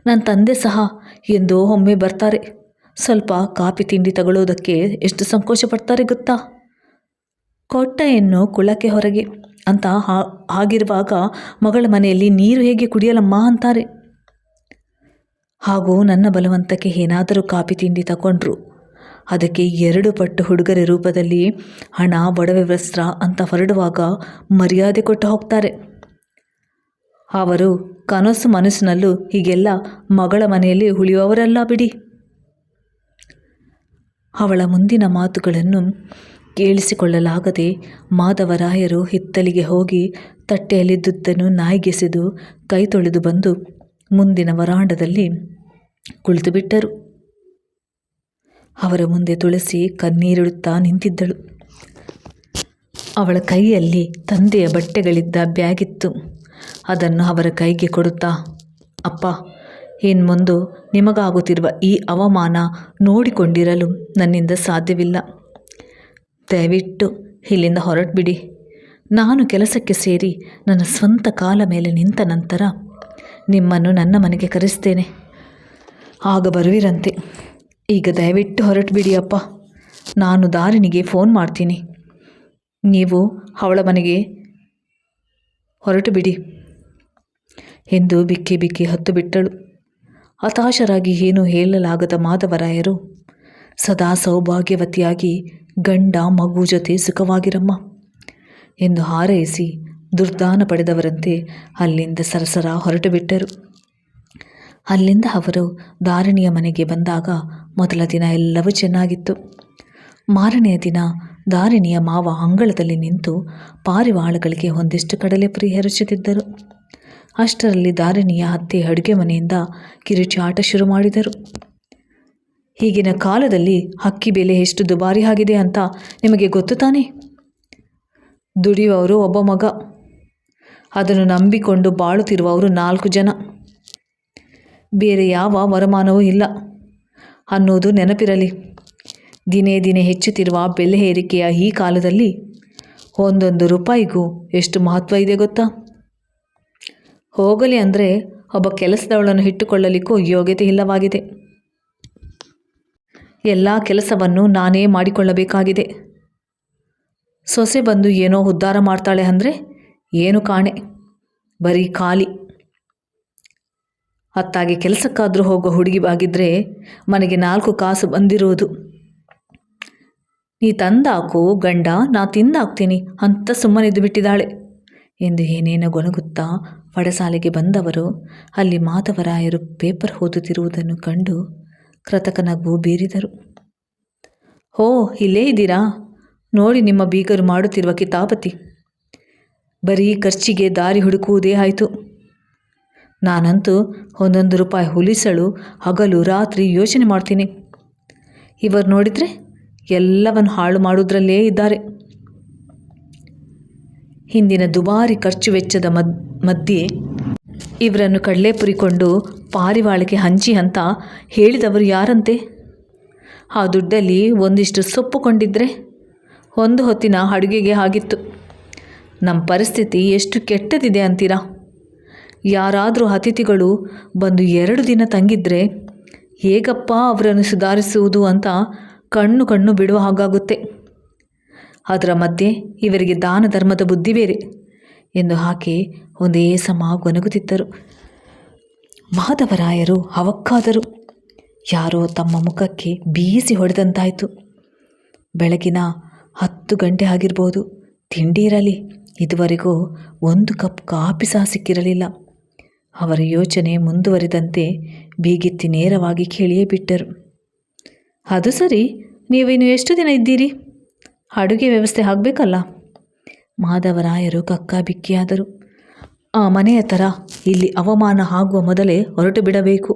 ನನ್ನ ತಂದೆ ಸಹ ಎಂದೋ ಒಮ್ಮೆ ಬರ್ತಾರೆ. ಸ್ವಲ್ಪ ಕಾಫಿ ತಿಂಡಿ ತಗೊಳ್ಳೋದಕ್ಕೆ ಎಷ್ಟು ಸಂಕೋಚ ಪಡ್ತಾರೆ ಗೊತ್ತಾ? ಕೊಟ್ಟ ಹೆಣ್ಣು ಕುಳಕ್ಕೆ ಹೊರಗೆ ಅಂತ ಹಾಗಿರುವಾಗ ಮಗಳ ಮನೆಯಲ್ಲಿ ನೀರು ಹೇಗೆ ಕುಡಿಯಲಮ್ಮ ಅಂತಾರೆ. ಹಾಗೂ ನನ್ನ ಬಲವಂತಕ್ಕೆ ಏನಾದರೂ ಕಾಫಿ ತಿಂಡಿ ತಗೊಂಡ್ರು ಅದಕ್ಕೆ ಎರಡು ಪಟ್ಟು ಹುಡುಗರ ರೂಪದಲ್ಲಿ ಹಣ, ಒಡವೆ ವಸ್ತ್ರ ಅಂತ ಹೊರಡುವಾಗ ಮರ್ಯಾದೆ ಕೊಟ್ಟು ಹೋಗ್ತಾರೆ. ಅವರು ಕನಸು ಮನಸ್ಸಿನಲ್ಲೂ ಹೀಗೆಲ್ಲ ಮಗಳ ಮನೆಯಲ್ಲಿ ಉಳಿಯುವವರಲ್ಲ ಬಿಡಿ. ಅವಳ ಮುಂದಿನ ಮಾತುಗಳನ್ನು ಕೇಳಿಸಿಕೊಳ್ಳಲಾಗದೆ ಮಾಧವರಾಯರು ಹಿತ್ತಲಿಗೆ ಹೋಗಿ ತಟ್ಟೆಯಲ್ಲಿದ್ದುದನ್ನು ನಾಯಿಗೆಸೆದು ಕೈ ತೊಳೆದು ಬಂದು ಮುಂದಿನ ವರಾಂಡದಲ್ಲಿ ಕುಳಿತುಬಿಟ್ಟರು. ಅವರ ಮುಂದೆ ತುಳಸಿ ಕಣ್ಣೀರಿಡುತ್ತಾ ನಿಂತಿದ್ದಳು. ಅವಳ ಕೈಯಲ್ಲಿ ತಂದೆಯ ಬಟ್ಟೆಗಳಿದ್ದ ಬ್ಯಾಗಿತ್ತು. ಅದನ್ನು ಅವರ ಕೈಗೆ ಕೊಡುತ್ತಾ, ಅಪ್ಪ, ಇನ್ಮುಂದು ನಿಮಗಾಗುತ್ತಿರುವ ಈ ಅವಮಾನ ನೋಡಿಕೊಂಡಿರಲು ನನ್ನಿಂದ ಸಾಧ್ಯವಿಲ್ಲ. ದಯವಿಟ್ಟು ಇಲ್ಲಿಂದ ಹೊರಟ್ಬಿಡಿ. ನಾನು ಕೆಲಸಕ್ಕೆ ಸೇರಿ ನನ್ನ ಸ್ವಂತ ಕಾಲ ಮೇಲೆ ನಿಂತ ನಂತರ ನಿಮ್ಮನ್ನು ನನ್ನ ಮನೆಗೆ ಕರೆಸ್ತೇನೆ. ಆಗ ಬರುವಿರಂತೆ. ಈಗ ದಯವಿಟ್ಟು ಹೊರಟು ಬಿಡಿಯಪ್ಪ ನಾನು ದಾರಿನಿಗೆ ಫೋನ್ ಮಾಡ್ತೀನಿ. ನೀವು ಅವಳ ಮನೆಗೆ ಹೊರಟು ಬಿಡಿ ಎಂದು ಬಿಕ್ಕಿ ಬಿಕ್ಕಿ ಹತ್ತು ಬಿಟ್ಟಳು ಹತಾಶರಾಗಿ ಏನೂ ಹೇಳಲಾಗದ ಮಾಧವರಾಯರು, ಸದಾ ಸೌಭಾಗ್ಯವತಿಯಾಗಿ ಗಂಡ ಮಗು ಜೊತೆ ಸುಖವಾಗಿರಮ್ಮ ಎಂದು ಹಾರೈಸಿ ದುರ್ದಾನ ಪಡೆದವರಂತೆ ಅಲ್ಲಿಂದ ಸರಸರ ಹೊರಟು ಬಿಟ್ಟರು ಅಲ್ಲಿಂದ ಅವರು ಧಾರಣಿಯ ಮನೆಗೆ ಬಂದಾಗ ಮೊದಲ ದಿನ ಎಲ್ಲವೂ ಚೆನ್ನಾಗಿತ್ತು. ಮಾರನೆಯ ದಿನ ದಾರಿಣಿಯ ಮಾವ ಅಂಗಳದಲ್ಲಿ ನಿಂತು ಪಾರಿವಾಳಗಳಿಗೆ ಒಂದಿಷ್ಟು ಕಡಲೆಪುರಿ ಹೆರಚುತ್ತಿದ್ದರು ಅಷ್ಟರಲ್ಲಿ ದಾರಿಣಿಯ ಅತ್ತೆ ಅಡುಗೆ ಮನೆಯಿಂದ ಕಿರುಚಾಟ ಶುರು ಮಾಡಿದರು. ಈಗಿನ ಕಾಲದಲ್ಲಿ ಅಕ್ಕಿ ಬೆಲೆ ಎಷ್ಟು ದುಬಾರಿ ಆಗಿದೆ ಅಂತ ನಿಮಗೆ ಗೊತ್ತು ತಾನೇ? ದುಡಿಯುವವರು ಒಬ್ಬ ಮಗ. ಅದನ್ನು ನಂಬಿಕೊಂಡು ಬಾಳುತ್ತಿರುವವರು ನಾಲ್ಕು ಜನ. ಬೇರೆ ಯಾವ ವರಮಾನವೂ ಇಲ್ಲ. ಅನ್ನೋದು ನೆನಪಿರಲಿ. ದಿನೇ ದಿನೇ ಹೆಚ್ಚುತ್ತಿರುವ ಬೆಲೆ ಏರಿಕೆಯ ಈ ಕಾಲದಲ್ಲಿ ಒಂದೊಂದು ರೂಪಾಯಿಗೂ ಎಷ್ಟು ಮಹತ್ವ ಇದೆ ಗೊತ್ತಾ? ಹೋಗಲಿ ಅಂದರೆ ಒಬ್ಬ ಕೆಲಸದವಳನ್ನು ಇಟ್ಟುಕೊಳ್ಳಲಿಕ್ಕೂ ಯೋಗ್ಯತೆ ಇಲ್ಲವಾಗಿದೆ. ಎಲ್ಲ ಕೆಲಸವನ್ನು ನಾನೇ ಮಾಡಿಕೊಳ್ಳಬೇಕಾಗಿದೆ. ಸೊಸೆ ಬಂದು ಏನೋ ಉದ್ಧಾರ ಮಾಡ್ತಾಳೆ ಅಂದರೆ ಏನು ಕಾಣೆ? ಬರೀ ಖಾಲಿ. ಹತ್ತಾಗಿ ಕೆಲಸಕ್ಕಾದರೂ ಹೋಗೋ ಹುಡುಗಿ ಆಗಿದ್ದರೆ ಮನೆಗೆ ನಾಲ್ಕು ಕಾಸು ಬಂದಿರೋದು. ನೀ ತಂದಾಕು ಗಂಡ, ನಾ ತಿಂದಾಕ್ತೀನಿ ಅಂತ ಸುಮ್ಮನಿದ್ದು ಬಿಟ್ಟಿದ್ದಾಳೆ ಎಂದು ಏನೇನೋ ಗೊಣಗುತ್ತಾ ಪಡಸಾಲೆಗೆ ಬಂದವರು ಅಲ್ಲಿ ಮಾಧವರಾಯರು ಪೇಪರ್ ಓದುತ್ತಿರುವುದನ್ನು ಕಂಡು ಕೃತಕನಗೂ ಬೀರಿದರು. ಹೋ, ಇಲ್ಲೇ ಇದ್ದೀರಾ? ನೋಡಿ ನಿಮ್ಮ ಬೀಗರು ಮಾಡುತ್ತಿರುವ ಕಿತಾಪತಿ. ಬರೀ ಖರ್ಚಿಗೆ ದಾರಿ ಹುಡುಕುವುದೇ ಆಯಿತು. ನಾನಂತೂ ಒಂದೊಂದು ರೂಪಾಯಿ ಹುಲಿಸಳು, ಹಗಲು, ರಾತ್ರಿ ಯೋಚನೆ ಮಾಡ್ತೀನಿ. ಇವರು ನೋಡಿದರೆ ಎಲ್ಲವನ್ನು ಹಾಳು ಮಾಡೋದ್ರಲ್ಲೇ ಇದ್ದಾರೆ. ಹಿಂದಿನ ದುಬಾರಿ ಖರ್ಚು ವೆಚ್ಚದ ಮದ್, ಮಧ್ಯೆ ಇವರನ್ನು ಕಡಲೆಪುರಿಕೊಂಡು ಪಾರಿವಾಳಕ್ಕೆ ಹಂಚಿ ಅಂತ ಹೇಳಿದವರು ಯಾರಂತೆ? ಆ ದುಡ್ಡಲ್ಲಿ ಒಂದಿಷ್ಟು ಸೊಪ್ಪು ಕೊಂಡಿದ್ದರೆ ಒಂದು ಹೊತ್ತಿನ ಅಡುಗೆಗೆ ಆಗಿತ್ತು. ನಮ್ಮ ಪರಿಸ್ಥಿತಿ ಎಷ್ಟು ಕೆಟ್ಟದಿದೆ ಅಂತೀರಾ? ಯಾರಾದರೂ ಅತಿಥಿಗಳು ಬಂದು ಎರಡು ದಿನ ತಂಗಿದ್ರೆ ಹೇಗಪ್ಪ ಅವರನ್ನು ಸುಧಾರಿಸುವುದು ಅಂತ ಕಣ್ಣು ಕಣ್ಣು ಬಿಡುವ ಹಾಗಾಗುತ್ತೆ. ಅದರ ಮಧ್ಯೆ ಇವರಿಗೆ ದಾನ ಧರ್ಮದ ಬುದ್ಧಿ ಬೇರೆ ಎಂದು ಹಾಕಿ ಒಂದೇ ಸಮ ಗೊನಗುತ್ತಿದ್ದರು ಮಾಧವರಾಯರು ಅವಕ್ಕಾದರು. ಯಾರೋ ತಮ್ಮ ಮುಖಕ್ಕೆ ಬೀಸಿ ಹೊಡೆದಂತಾಯಿತು. ಬೆಳಗಿನ ಹತ್ತು ಗಂಟೆ ಆಗಿರ್ಬೋದು, ತಿಂಡಿ ಇರಲಿ ಇದುವರೆಗೂ ಒಂದು ಕಪ್ ಕಾಫಿ ಸಹ ಸಿಕ್ಕಿರಲಿಲ್ಲ. ಅವರ ಯೋಚನೆ ಮುಂದುವರಿದಂತೆ ಬೀಗಿತ್ತಿ ನೇರವಾಗಿ ಕೇಳಿಯೇ ಬಿಟ್ಟರು. ಅದು ಸರಿ, ನೀವಿನ್ನು ಎಷ್ಟು ದಿನ ಇದ್ದೀರಿ? ಅಡುಗೆ ವ್ಯವಸ್ಥೆ ಆಗಬೇಕಲ್ಲ? ಮಾಧವರಾಯರು ಕಕ್ಕಾಬಿಕ್ಕಿಯಾದರು. ಆ ಮನೆಯ ಥರ ಇಲ್ಲಿ ಅವಮಾನ ಆಗುವ ಮೊದಲೇ ಹೊರಟು ಬಿಡಬೇಕು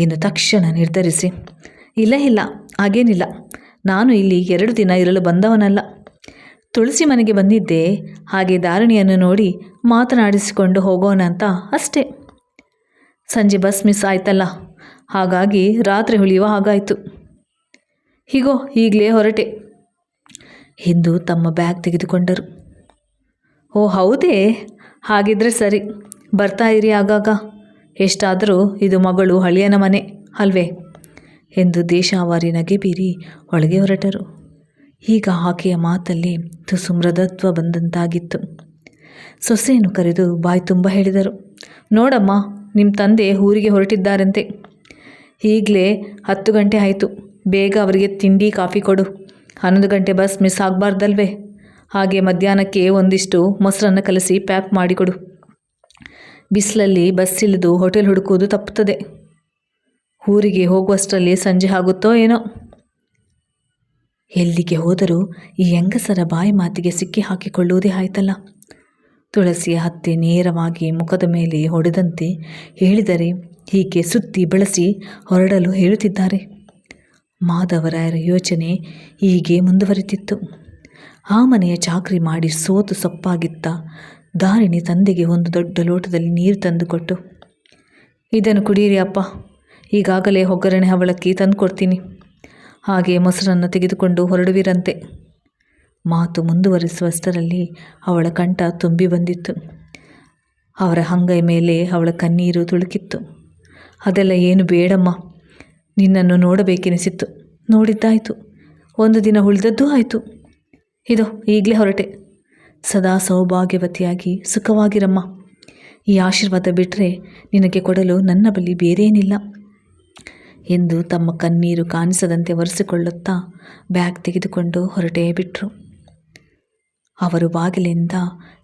ಎಂದು ತಕ್ಷಣ ನಿರ್ಧರಿಸಿ, ಇಲ್ಲ ಇಲ್ಲ, ಹಾಗೇನಿಲ್ಲ. ನಾನು ಇಲ್ಲಿ ಎರಡು ದಿನ ಇರಲು ಬಂದವನಲ್ಲ. ತುಳಸಿ ಮನೆಗೆ ಬಂದಿದ್ದೆ, ಹಾಗೆ ದಾರಿಣಿಯನ್ನು ನೋಡಿ ಮಾತನಾಡಿಸಿಕೊಂಡು ಹೋಗೋಣ ಅಂತ ಅಷ್ಟೇ. ಸಂಜೆ ಬಸ್ ಮಿಸ್ ಆಯ್ತಲ್ಲ, ಹಾಗಾಗಿ ರಾತ್ರಿ ಉಳಿಯುವ ಹಾಗಾಯಿತು. ಹೀಗೋ, ಈಗಲೇ ಹೊರಟೆ, ಎಂದು ತಮ್ಮ ಬ್ಯಾಗ್ ತೆಗೆದುಕೊಂಡರು. ಓ, ಹೌದೇ? ಹಾಗಿದ್ರೆ ಸರಿ, ಬರ್ತಾ ಇರಿ ಆಗಾಗ. ಎಷ್ಟಾದರೂ ಇದು ಮಗಳು ಹಳಿಯನ ಮನೆ, ಅಲ್ವೇ? ಎಂದು ದೇಶಾವಾರಿ ನಗೆ ಬೀರಿ ಒಳಗೆ ಹೊರಟರು. ಈಗ ಆಕೆಯ ಮಾತಲ್ಲಿ ತುಸು ಮೃದತ್ವ ಬಂದಂತಾಗಿತ್ತು. ಸೊಸೆಯನ್ನು ಕರೆದು ಬಾಯಿ ತುಂಬ ಹೇಳಿದರು, ನೋಡಮ್ಮ ನಿಮ್ಮ ತಂದೆ ಊರಿಗೆ ಹೊರಟಿದ್ದಾರಂತೆ. ಈಗಲೇ ಹತ್ತು ಗಂಟೆ ಆಯಿತು, ಬೇಗ ಅವರಿಗೆ ತಿಂಡಿ, ಕಾಫಿ ಕೊಡು. ಹನ್ನೊಂದು ಗಂಟೆ ಬಸ್ ಮಿಸ್ ಆಗಬಾರ್ದಲ್ವೇ? ಹಾಗೆ ಮಧ್ಯಾಹ್ನಕ್ಕೆ ಒಂದಿಷ್ಟು ಮೊಸರನ್ನು ಕಲಸಿ ಪ್ಯಾಕ್ ಮಾಡಿಕೊಡು. ಬಿಸಿಲಲ್ಲಿ ಬಸ್ ಇಳಿದು ಹೋಟೆಲ್ ಹುಡುಕುವುದು ತಪ್ಪುತ್ತದೆ. ಊರಿಗೆ ಹೋಗುವಷ್ಟರಲ್ಲಿ ಸಂಜೆ ಆಗುತ್ತೋ ಏನೋ? ಎಲ್ಲಿಗೆ ಹೋದರೂ ಈ ಹೆಂಗಸರ ಬಾಯಿ ಮಾತಿಗೆ ಸಿಕ್ಕಿ ಹಾಕಿಕೊಳ್ಳುವುದೇ ಆಯ್ತಲ್ಲ. ತುಳಸಿಯ ಹತ್ತಿ ನೇರವಾಗಿ ಮುಖದ ಮೇಲೆ ಹೊಡೆದಂತೆ ಹೇಳಿದರೆ ಹೀಗೆ ಸುತ್ತಿ ಬಳಸಿ ಹೊರಡಲು ಹೇಳುತ್ತಿದ್ದಾರೆ. ಮಾಧವರ ಯೋಚನೆ ಹೀಗೆ ಮುಂದುವರಿತಿತ್ತು. ಆ ಮನೆಯ ಚಾಕ್ರಿ ಮಾಡಿ ಸೋತು ಸೊಪ್ಪಾಗಿತ್ತ ದಾರಿಣಿ ತಂದೆಗೆ ಒಂದು ದೊಡ್ಡ ಲೋಟದಲ್ಲಿ ನೀರು ತಂದುಕೊಟ್ಟು, ಇದನ್ನು ಕುಡಿಯಿರಿ ಅಪ್ಪ, ಈಗಾಗಲೇ ಒಗ್ಗರಣೆ ಅವಳಕ್ಕಿ ತಂದುಕೊಡ್ತೀನಿ. ಹಾಗೆ ಮೊಸರನ್ನು ತೆಗೆದುಕೊಂಡು ಹೊರಡುವಿರಂತೆ. ಮಾತು ಮುಂದುವರಿಸುವಷ್ಟರಲ್ಲಿ ಅವಳ ಕಂಠ ತುಂಬಿ ಬಂದಿತ್ತು. ಅವರ ಹಂಗೈ ಮೇಲೆ ಅವಳ ಕಣ್ಣೀರು ತುಳುಕಿತ್ತು. ಅದೆಲ್ಲ ಏನು ಬೇಡಮ್ಮ. ನಿನ್ನನ್ನು ನೋಡಬೇಕೆನಿಸಿತ್ತು. ನೋಡಿದ್ದಾಯಿತು. ಒಂದು ದಿನ ಉಳಿದದ್ದು ಆಯಿತು. ಇದು, ಈಗಲೇ ಹೊರಟೆ. ಸದಾ ಸೌಭಾಗ್ಯವತಿಯಾಗಿ ಸುಖವಾಗಿರಮ್ಮ. ಈ ಆಶೀರ್ವಾದ ಬಿಟ್ಟರೆ ನಿನಗೆ ಕೊಡಲು ನನ್ನ ಬಳಿ ಬೇರೇನಿಲ್ಲ. ಎಂದು ತಮ್ಮ ಕಣ್ಣೀರು ಕಾಣಿಸದಂತೆ ಒರೆಸಿಕೊಳ್ಳುತ್ತಾ ಬ್ಯಾಗ್ ತೆಗೆದುಕೊಂಡು ಹೊರಟೇ ಬಿಟ್ಟರು ಅವರು ಬಾಗಿಲಿಂದ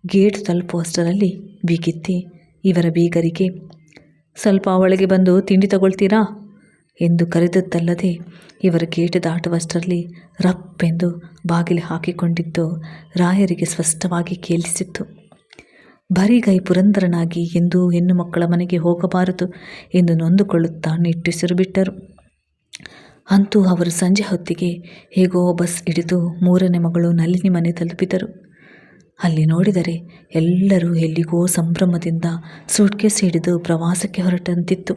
ಗೇಟ್ ತಲುಪುವಷ್ಟರಲ್ಲಿ ಬೀಗಿತ್ತಿ ಇವರ ಬೀಗರಿಗೆ ಸ್ವಲ್ಪ ಒಳಗೆ ಬಂದು ತಿಂಡಿ ತಗೊಳ್ತೀರಾ? ಎಂದು ಕರೆದದ್ದಲ್ಲದೆ ಇವರ ಗೇಟ್ ದಾಟುವಷ್ಟರಲ್ಲಿ ರಪ್ಪೆಂದು ಬಾಗಿಲು ಹಾಕಿಕೊಂಡಿದ್ದು ರಾಯರಿಗೆ ಸ್ಪಷ್ಟವಾಗಿ ಕೇಳಿಸಿತ್ತು. ಬರಿಗೈ ಪುರಂದರನಾಗಿ ಎಂದೂ ಹೆಣ್ಣು ಮಕ್ಕಳ ಮನೆಗೆ ಹೋಗಬಾರದು ಎಂದು ನೊಂದುಕೊಳ್ಳುತ್ತಾ ನಿಟ್ಟುಸಿರು ಬಿಟ್ಟರು ಅಂತೂ ಅವರು ಸಂಜೆ ಹೊತ್ತಿಗೆ ಹೇಗೋ ಬಸ್ ಹಿಡಿದು ಮೂರನೇ ಮಗಳು ನಲಿನಿ ಮನೆ ತಲುಪಿದರು. ಅಲ್ಲಿ ನೋಡಿದರೆ ಎಲ್ಲರೂ ಎಲ್ಲಿಗೋ ಸಂಭ್ರಮದಿಂದ ಸೂಟ್ಕೇಸ್ ಹಿಡಿದು ಪ್ರವಾಸಕ್ಕೆ ಹೊರಟಂತಿತ್ತು.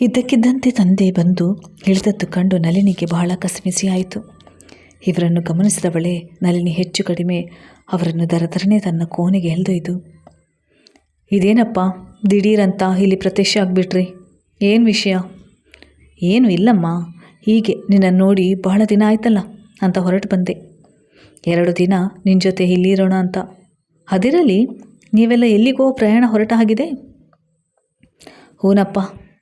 ಇದ್ದಕ್ಕಿದ್ದಂತೆ ತಂದೆ ಬಂದು ಇಳಿದದ್ದು ಕಂಡು ನಲಿನಿಗೆ ಬಹಳ ಕಸಿಮಿಸಿಯಾಯಿತು ಇವರನ್ನು ಗಮನಿಸಿದವಳೆ ನಲಿನಿ ಹೆಚ್ಚು ಕಡಿಮೆ ಅವರನ್ನು ದರದರನೆ ತನ್ನ ಕೋಣೆಗೆ ಎಳೆದೊಯ್ದು, ಇದೇನಪ್ಪ, ದಿಢೀರಂತ ಇಲ್ಲಿ ಪ್ರತ್ಯಕ್ಷ ಆಗಿಬಿಟ್ರಿ. ಏನು ವಿಷಯ? ಏನು ಇಲ್ಲಮ್ಮ, ಹೀಗೆ ನಿನ್ನನ್ನು ನೋಡಿ ಬಹಳ ದಿನ ಆಯ್ತಲ್ಲ, ಅಂತ ಹೊರಟು ಬಂದೆ. ಎರಡು ದಿನ ನಿನ್ನ ಜೊತೆ ಇಲ್ಲಿರೋಣ ಅಂತ. ಅದಿರಲಿ, ನೀವೆಲ್ಲ ಎಲ್ಲಿಗೋ ಪ್ರಯಾಣ ಹೊರಟ ಆಗಿದೆ ಹೂನಪ್ಪ,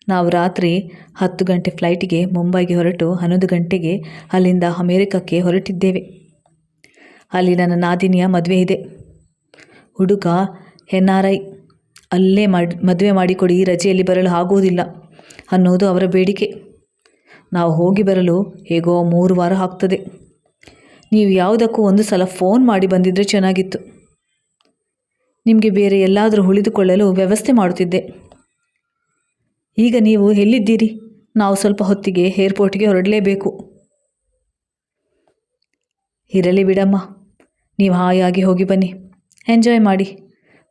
ನಾವು ರಾತ್ರಿ ಹತ್ತು ಗಂಟೆ ಫ್ಲೈಟಿಗೆ ಮುಂಬೈಗೆ ಹೊರಟು ಹನ್ನೊಂದು ಗಂಟೆಗೆ ಅಲ್ಲಿಂದ ಅಮೇರಿಕಕ್ಕೆ ಹೊರಟಿದ್ದೇವೆ. ಅಲ್ಲಿ ನನ್ನ ನಾದಿನಿಯ ಮದುವೆ ಇದೆ. ಹುಡುಗ ಎನ್ ಆರ್ ಐ ಅಲ್ಲೇ ಮಾಡಿ, ಮದುವೆ ಮಾಡಿಕೊಡಿ, ರಜೆಯಲ್ಲಿ ಬರಲು ಆಗುವುದಿಲ್ಲ ಅನ್ನೋದು ಅವರ ಬೇಡಿಕೆ. ನಾವು ಹೋಗಿ ಬರಲು ಹೇಗೋ ಮೂರು ವಾರ ಆಗ್ತದೆ. ನೀವು ಯಾವುದಕ್ಕೂ ಒಂದು ಸಲ ಫೋನ್ ಮಾಡಿ ಬಂದಿದ್ದರೆ ಚೆನ್ನಾಗಿತ್ತು. ನಿಮಗೆ ಬೇರೆ ಎಲ್ಲಾದರೂ ಉಳಿದುಕೊಳ್ಳಲು ವ್ಯವಸ್ಥೆ ಮಾಡುತ್ತಿದ್ದೆ. ಈಗ ನೀವು ಎಲ್ಲಿದ್ದೀರಿ? ನಾವು ಸ್ವಲ್ಪ ಹೊತ್ತಿಗೆ ಏರ್ಪೋರ್ಟ್ಗೆ ಹೊರಡಲೇಬೇಕು. ಇರಲಿ ಬಿಡಮ್ಮ. ನೀವು ಹಾಯಾಗಿ ಹೋಗಿ ಬನ್ನಿ. ಎಂಜಾಯ್ ಮಾಡಿ.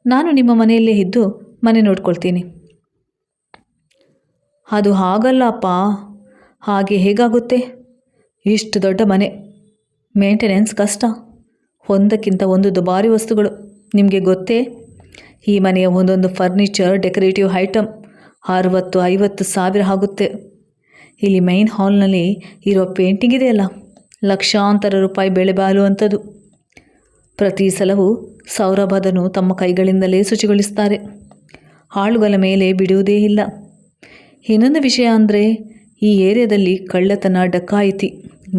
ನಾನು ನಿಮ್ಮ ಮನೆಯಲ್ಲೇ ಇದ್ದು ಮನೆ ನೋಡ್ಕೊಳ್ತೀನಿ. ಅದು ಹಾಗಲ್ಲಪ್ಪ. ಹಾಗೆ ಹೇಗಾಗುತ್ತೆ? ಇಷ್ಟು ದೊಡ್ಡ ಮನೆ. ಮೇಂಟೆನೆನ್ಸ್ ಕಷ್ಟ. ಒಂದಕ್ಕಿಂತ ಒಂದು ದುಬಾರಿ ವಸ್ತುಗಳು. ನಿಮಗೆ ಗೊತ್ತೇ? ಈ ಮನೆಯ ಒಂದೊಂದು ಫರ್ನಿಚರ್, ಡೆಕೋರೇಟಿವ್ ಐಟಮ್ ಅರುವತ್ತು, ಐವತ್ತು ಸಾವಿರ ಆಗುತ್ತೆ. ಇಲ್ಲಿ ಮೈನ್ ಹಾಲ್ನಲ್ಲಿ ಇರೋ ಪೇಂಟಿಂಗ್ ಇದೆಯಲ್ಲ? ಲಕ್ಷಾಂತರ ರೂಪಾಯಿ ಬೆಲೆ ಬಾಳುವಂಥದ್ದು ಪ್ರತಿ ಸಲವೂ ಸೌರಭದನು ತಮ್ಮ ಕೈಗಳಿಂದಲೇ ಶುಚಿಗೊಳಿಸ್ತಾರೆ ಹಾಳುಗಳ ಮೇಲೆ ಬಿಡುವುದೇ ಇಲ್ಲ. ಇನ್ನೊಂದು ವಿಷಯ ಅಂದರೆ, ಈ ಏರಿಯಾದಲ್ಲಿ ಕಳ್ಳತನ ಡಕಾಯಿತಿ,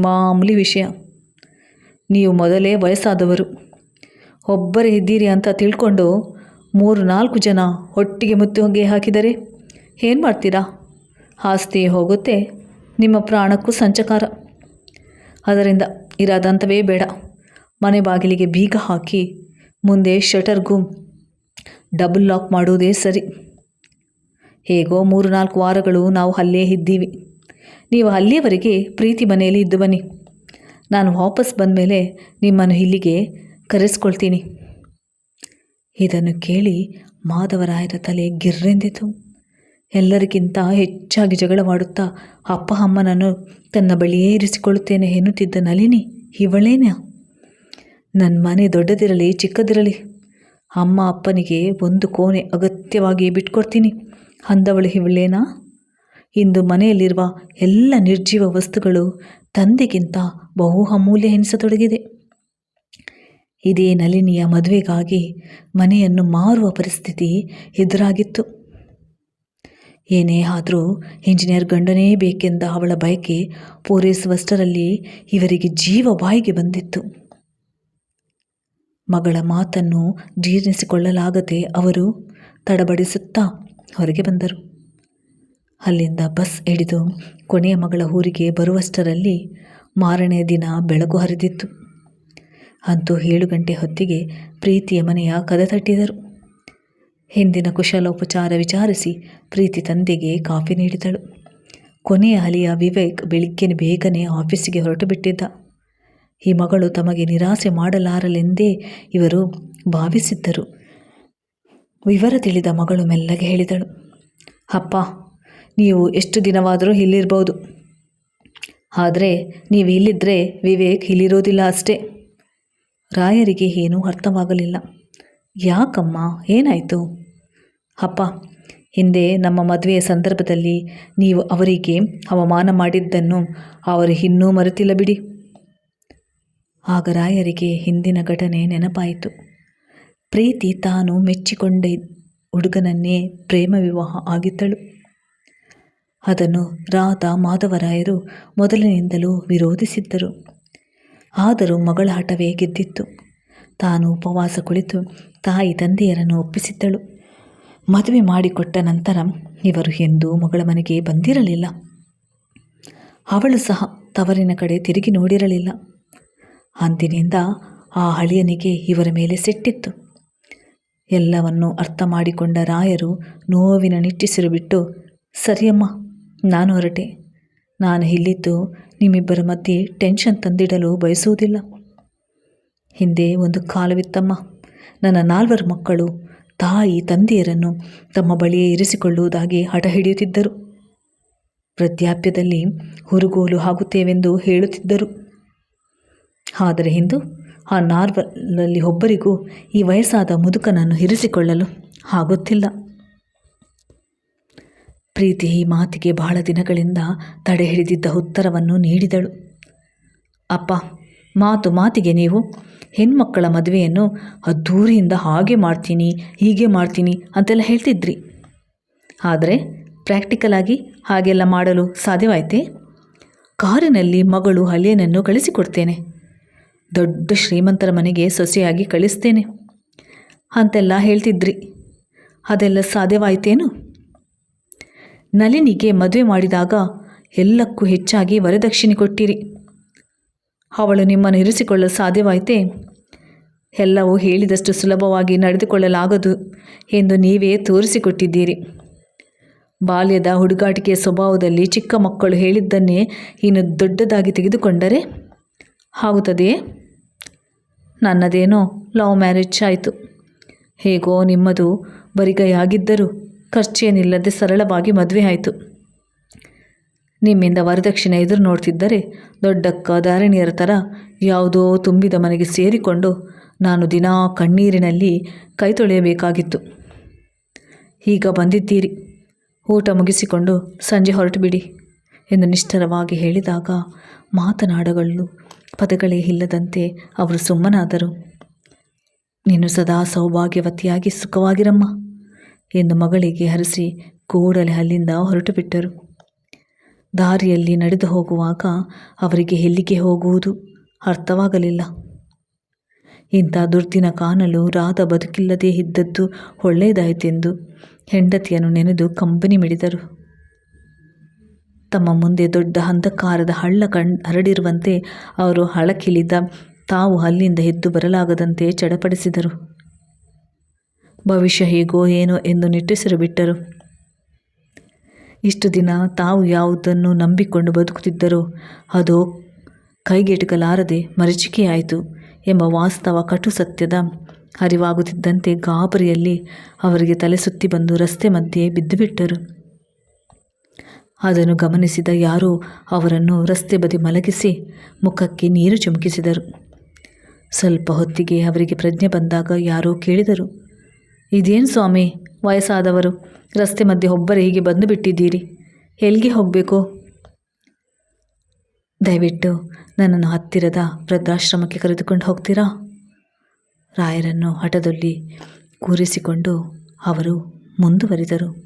ಮಾಮೂಲಿ ವಿಷಯ. ನೀವು ಮೊದಲೇ ವಯಸ್ಸಾದವರು. ಒಬ್ಬರೇ ಇದ್ದೀರಿ ಅಂತ ತಿಳ್ಕೊಂಡು ಮೂರು ನಾಲ್ಕು ಜನ ಒಟ್ಟಿಗೆ ಮುತ್ತು ಹೊಗೆ ಹಾಕಿದರೆ ಏನು ಮಾಡ್ತೀರಾ? ಆಸ್ತಿ ಹೋಗುತ್ತೆ, ನಿಮ್ಮ ಪ್ರಾಣಕ್ಕೂ ಸಂಚಕಾರ. ಅದರಿಂದ ಇರಾದಂಥವೇ ಬೇಡ. ಮನೆ ಬಾಗಿಲಿಗೆ ಬೀಗ ಹಾಕಿ ಮುಂದೆ ಶಟರ್ಗೂ ಡಬಲ್ ಲಾಕ್ ಮಾಡುವುದೇ ಸರಿ. ಹೇಗೋ ಮೂರು ನಾಲ್ಕು ವಾರಗಳು ನಾವು ಅಲ್ಲೇ ಇದ್ದೀವಿ. ನೀವು ಅಲ್ಲಿಯವರೆಗೆ ಪ್ರೀತಿ ಮನೆಯಲ್ಲಿ ಇದ್ದು ಬನ್ನಿ. ನಾನು ವಾಪಸ್ ಬಂದ ಮೇಲೆ ನಿಮ್ಮನ್ನು ಇಲ್ಲಿಗೆ ಕರೆಸ್ಕೊಳ್ತೀನಿ. ಇದನ್ನು ಕೇಳಿ ಮಾಧವರಾಯರ ತಲೆ ಗಿರ್ರೆಂದಿತು. ಎಲ್ಲರಿಗಿಂತ ಹೆಚ್ಚಾಗಿ ಜಗಳವಾಡುತ್ತಾ ಅಪ್ಪ ಅಮ್ಮನನ್ನು ತನ್ನ ಬಳಿಯೇ ಇರಿಸಿಕೊಳ್ಳುತ್ತೇನೆ ಎನ್ನುತ್ತಿದ್ದ ನಳಿನಿ ಇವಳೇನ? ನನ್ನ ಮನೆ ದೊಡ್ಡದಿರಲಿ, ಚಿಕ್ಕದಿರಲಿ. ಅಮ್ಮ ಅಪ್ಪನಿಗೆ ಒಂದು ಕೋಣೆ ಅಗತ್ಯವಾಗಿ ಬಿಟ್ಕೊಡ್ತೀನಿ. ಅಂದವಳು ಇವಳೇನಾ ಇಂದು ಮನೆಯಲ್ಲಿರುವ ಎಲ್ಲ ನಿರ್ಜೀವ ವಸ್ತುಗಳು ತಂದೆಗಿಂತ ಬಹು ಅಮೂಲ್ಯ ಎನಿಸತೊಡಗಿದೆ. ಇದೇ ನಲಿನಿಯ ಮದುವೆಗಾಗಿ ಮನೆಯನ್ನು ಮಾರುವ ಪರಿಸ್ಥಿತಿ ಎದುರಾಗಿತ್ತು. ಏನೇ ಆದರೂ ಇಂಜಿನಿಯರ್ ಗಂಡನೇ ಬೇಕೆಂದ ಅವಳ ಬಯಕೆ ಪೂರೈಸುವಷ್ಟರಲ್ಲಿ ಇವರಿಗೆ ಜೀವ ಬಾಯಿಗೆ ಬಂದಿತ್ತು. ಮಗಳ ಮಾತನ್ನು ಜೀರ್ಣಿಸಿಕೊಳ್ಳಲಾಗದೆ ಅವರು ತಡಬಡಿಸುತ್ತಾ ಹೊರಗೆ ಬಂದರು. ಅಲ್ಲಿಂದ ಬಸ್ ಹಿಡಿದು ಕೊನೆಯ ಮಗಳ ಊರಿಗೆ ಬರುವಷ್ಟರಲ್ಲಿ ಮಾರನೇ ದಿನ ಬೆಳಕು ಹರಿದಿತ್ತು. ಅಂತೂ ಏಳು ಗಂಟೆ ಹೊತ್ತಿಗೆ ಪ್ರೀತಿಯ ಮನೆಯ ಕದ ತಟ್ಟಿದರು. ಹಿಂದಿನ ಕುಶಲೋಪಚಾರ ವಿಚಾರಿಸಿ ಪ್ರೀತಿ ತಂದೆಗೆ ಕಾಫಿ ನೀಡಿದಳು. ಕೊನೆಯ ಅಲಿಯ ವಿವೇಕ್ ಬೆಳಿಗ್ಗೆ ಬೇಗನೆ ಆಫೀಸಿಗೆ ಹೊರಟು ಬಿಟ್ಟಿದ್ದ ಈ ಮಗಳು ತಮಗೆ ನಿರಾಸೆ ಮಾಡಲಾರಲೆಂದೇ ಇವರು ಭಾವಿಸಿದ್ದರು. ವಿವರ ತಿಳಿದ ಮಗಳು ಮೆಲ್ಲಗೆ ಹೇಳಿದಳು, ಅಪ್ಪ, ನೀವು ಎಷ್ಟು ದಿನವಾದರೂ ಇಲ್ಲಿರ್ಬೋದು. ಆದರೆ ನೀವು ಇಲ್ಲಿದ್ದರೆ ವಿವೇಕ್ ಇಲ್ಲಿರೋದಿಲ್ಲ ಅಷ್ಟೇ. ರಾಯರಿಗೆ ಏನೂ ಅರ್ಥವಾಗಲಿಲ್ಲ. ಯಾಕಮ್ಮ, ಏನಾಯಿತು? ಅಪ್ಪ, ಹಿಂದೆ ನಮ್ಮ ಮದುವೆಯ ಸಂದರ್ಭದಲ್ಲಿ ನೀವು ಅವರಿಗೆ ಅವಮಾನ ಮಾಡಿದ್ದನ್ನು ಅವರು ಇನ್ನೂ ಮರೆತಿಲ್ಲ ಬಿಡಿ. ಆಗ ರಾಯರಿಗೆ ಹಿಂದಿನ ಘಟನೆ ನೆನಪಾಯಿತು. ಪ್ರೀತಿ ತಾನು ಮೆಚ್ಚಿಕೊಂಡ ಹುಡುಗನನ್ನೇ ಪ್ರೇಮ ವಿವಾಹ ಆಗಿದ್ದಳು. ಅದನ್ನು ರಾಧಾ ಮಾಧವರಾಯರು ಮೊದಲಿನಿಂದಲೂ ವಿರೋಧಿಸಿದ್ದರು. ಆದರೂ ಮಗಳ ಹಠವೇ ಗೆದ್ದಿತ್ತು. ತಾನು ಉಪವಾಸ ಕುಳಿತು ತಾಯಿ ತಂದೆಯರನ್ನು ಒಪ್ಪಿಸಿದ್ದಳು. ಮದುವೆ ಮಾಡಿಕೊಟ್ಟ ನಂತರ ಇವರು ಎಂದೂ ಮಗಳ ಮನೆಗೆ ಬಂದಿರಲಿಲ್ಲ. ಅವಳು ಸಹ ತವರಿನ ಕಡೆ ತಿರುಗಿ ನೋಡಿರಲಿಲ್ಲ. ಅಂದಿನಿಂದ ಆ ಹಳಿಯನಿಗೆ ಇವರ ಮೇಲೆ ಸಿಟ್ಟಿತ್ತು. ಎಲ್ಲವನ್ನು ಅರ್ಥ ಮಾಡಿಕೊಂಡ ರಾಯರು ನೋವಿನ ನಿಟ್ಟಿಸಿರು ಬಿಟ್ಟು, ಸರಿಯಮ್ಮ, ನಾನು ಹೊರಟೆ. ನಾನು ಇಲ್ಲಿದ್ದು ನಿಮ್ಮಿಬ್ಬರ ಮಧ್ಯೆ ಟೆನ್ಷನ್ ತಂದಿಡಲು ಬಯಸುವುದಿಲ್ಲ. ಹಿಂದೆ ಒಂದು ಕಾಲವಿತ್ತಮ್ಮ. ನನ್ನ ನಾಲ್ವರು ಮಕ್ಕಳು, ತಾಯಿ, ತಂದೆಯರನ್ನು ತಮ್ಮ ಬಳಿಯೇ ಇರಿಸಿಕೊಳ್ಳುವುದಾಗಿ ಹಠ ಹಿಡಿಯುತ್ತಿದ್ದರು. ವೃದ್ಧಾಪ್ಯದಲ್ಲಿ ಹುರುಗೋಲು ಆಗುತ್ತೇವೆಂದು ಹೇಳುತ್ತಿದ್ದರು. ಆದರೆ ಇಂದು ಆ ನಾಲ್ವರಲ್ಲಿ ಒಬ್ಬರಿಗೂ ಈ ವಯಸ್ಸಾದ ಮುದುಕನನ್ನು ಇರಿಸಿಕೊಳ್ಳಲು ಆಗುತ್ತಿಲ್ಲ. ಪ್ರೀತಿ ಈ ಮಾತಿಗೆ ಬಹಳ ದಿನಗಳಿಂದ ತಡೆ ಹಿಡಿದಿದ್ದ ಉತ್ತರವನ್ನು ನೀಡಿದಳು. ಅಪ್ಪ, ಮಾತು ಮಾತಿಗೆ ನೀವು ಹೆಣ್ಮಕ್ಕಳ ಮದುವೆಯನ್ನು ಅದ್ಧೂರಿಯಿಂದ ಹಾಗೆ ಮಾಡ್ತೀನಿ, ಹೀಗೆ ಮಾಡ್ತೀನಿ ಅಂತೆಲ್ಲ ಹೇಳ್ತಿದ್ರಿ. ಆದರೆ ಪ್ರಾಕ್ಟಿಕಲ್ ಆಗಿ ಹಾಗೆಲ್ಲ ಮಾಡಲು ಸಾಧ್ಯವಾಯಿತೆ? ಕಾರಿನಲ್ಲಿ ಮಗಳು ಹಳೆಯನನ್ನು ಕಳಿಸಿಕೊಡ್ತೇನೆ. ದೊಡ್ಡ ಶ್ರೀಮಂತರ ಮನೆಗೆ ಸೊಸೆಯಾಗಿ ಕಳಿಸ್ತೇನೆ. ಅಂತೆಲ್ಲ ಹೇಳ್ತಿದ್ರಿ. ಅದೆಲ್ಲ ಸಾಧ್ಯವಾಯಿತೇನು? ನಲಿನಿಗೆ ಮದುವೆ ಮಾಡಿದಾಗ ಎಲ್ಲಕ್ಕೂ ಹೆಚ್ಚಾಗಿ ವರದಕ್ಷಿಣೆ ಕೊಟ್ಟಿರಿ. ಅವಳು ನಿಮ್ಮನ್ನು ಇರಿಸಿಕೊಳ್ಳಲು ಸಾಧ್ಯವಾಯಿತೇ? ಎಲ್ಲವೂ ಹೇಳಿದಷ್ಟು ಸುಲಭವಾಗಿ ನಡೆದುಕೊಳ್ಳಲಾಗದು ಎಂದು ನೀವೇ ತೋರಿಸಿಕೊಟ್ಟಿದ್ದೀರಿ. ಬಾಲ್ಯದ ಹುಡುಗಾಟಿಕೆಯ ಸ್ವಭಾವದಲ್ಲಿ ಚಿಕ್ಕ ಮಕ್ಕಳು ಹೇಳಿದ್ದನ್ನೇ ಇನ್ನು ದೊಡ್ಡದಾಗಿ ತೆಗೆದುಕೊಂಡರೆ? ಆಗುತ್ತದೆಯೇ ನನ್ನದೇನೋ ಲವ್ ಮ್ಯಾರೇಜ್ ಆಯಿತು. ಹೇಗೋ ನಿಮ್ಮದು ಬರಿಗೈಯಾಗಿದ್ದರೂ ಖರ್ಚೇನಿಲ್ಲದೆ ಸರಳವಾಗಿ ಮದುವೆ ಆಯಿತು. ನಿಮ್ಮಿಂದ ವರದಕ್ಷಿಣೆ ಎದುರು ನೋಡ್ತಿದ್ದರೆ ದೊಡ್ಡಕ್ಕ ಧಾರಣಿಯರ ಥರ ಯಾವುದೋ ತುಂಬಿದ ಮನೆಗೆ ಸೇರಿಕೊಂಡು ನಾನು ದಿನಾ ಕಣ್ಣೀರಿನಲ್ಲಿ ಕೈ ತೊಳೆಯಬೇಕಾಗಿತ್ತು. ಈಗ ಬಂದಿದ್ದೀರಿ. ಊಟ ಮುಗಿಸಿಕೊಂಡು ಸಂಜೆ ಹೊರಟು ಬಿಡಿ ಎಂದು ನಿಷ್ಠರವಾಗಿ ಹೇಳಿದಾಗ ಮಾತನಾಡಗಳು ಪದಗಳೇ ಇಲ್ಲದಂತೆ ಅವರು ಸುಮ್ಮನಾದರು. ನೀನು ಸದಾ ಸೌಭಾಗ್ಯವತಿಯಾಗಿ ಸುಖವಾಗಿರಮ್ಮ ಎಂದು ಮಗಳಿಗೆ ಹರಿಸಿ ಕೂಡಲೇ ಅಲ್ಲಿಂದ ಹೊರಟು ಬಿಟ್ಟರು ದಾರಿಯಲ್ಲಿ ನಡೆದು ಹೋಗುವಾಗ ಅವರಿಗೆ ಎಲ್ಲಿಗೆ ಹೋಗುವುದು ಅರ್ಥವಾಗಲಿಲ್ಲ. ಇಂಥ ದುರ್ದಿನ ಕಾಣಲು ರಾಧ ಬದುಕಿಲ್ಲದೇ ಇದ್ದದ್ದು ಒಳ್ಳೆಯದಾಯಿತೆಂದು ಹೆಂಡತಿಯನ್ನು ನೆನೆದು ಕಂಬನಿ ಮಿಡಿದರು. ತಮ್ಮ ಮುಂದೆ ದೊಡ್ಡ ಅಂಧಕಾರದ ಹಳ್ಳ ಕಣ್ ಹರಡಿರುವಂತೆ ಅವರು ಹಳಕಿಳಿದ ತಾವು ಅಲ್ಲಿಂದ ಎದ್ದು ಬರಲಾಗದಂತೆ ಚಡಪಡಿಸಿದರು. ಭವಿಷ್ಯ ಹೇಗೋ ಏನೋ ಎಂದು ನಿಟ್ಟುಸಿರು ಬಿಟ್ಟರು. ಇಷ್ಟು ದಿನ ತಾವು ಯಾವುದನ್ನು ನಂಬಿಕೊಂಡು ಬದುಕುತ್ತಿದ್ದರೋ ಅದು ಕೈಗೆಟುಕಲಾರದೆ ಮರಚಿಕೆಯಾಯಿತು ಎಂಬ ವಾಸ್ತವ ಕಟು ಸತ್ಯದ ಅರಿವಾಗುತ್ತಿದ್ದಂತೆ ಗಾಬರಿಯಲ್ಲಿ ಅವರಿಗೆ ತಲೆ ಸುತ್ತಿ ಬಂದು ರಸ್ತೆ ಮಧ್ಯೆ ಬಿದ್ದುಬಿಟ್ಟರು. ಅದನ್ನು ಗಮನಿಸಿದ ಯಾರೋ ಅವರನ್ನು ರಸ್ತೆ ಬದಿ ಮಲಗಿಸಿ ಮುಖಕ್ಕೆ ನೀರು ಚುಮುಕಿಸಿದರು. ಸ್ವಲ್ಪ ಹೊತ್ತಿಗೆ ಅವರಿಗೆ ಪ್ರಜ್ಞೆ ಬಂದಾಗ ಯಾರೋ ಕೇಳಿದರು, ಇದೇನು ಸ್ವಾಮಿ, ವಯಸ್ಸಾದವರು, ರಸ್ತೆ ಮಧ್ಯೆ ಒಬ್ಬರೇ ಹೀಗೆ ಬಂದು ಬಿಟ್ಟಿದ್ದೀರಿ, ಎಲ್ಲಿಗೆ ಹೋಗಬೇಕು? ದಯವಿಟ್ಟು ನನ್ನನ್ನು ಹತ್ತಿರದ ವೃದ್ಧಾಶ್ರಮಕ್ಕೆ ಕರೆದುಕೊಂಡು ಹೋಗ್ತೀರಾ? ರಾಯರನ್ನು ಹಠದಲ್ಲಿ ಕೂರಿಸಿಕೊಂಡು ಅವರು ಮುಂದುವರಿದರು.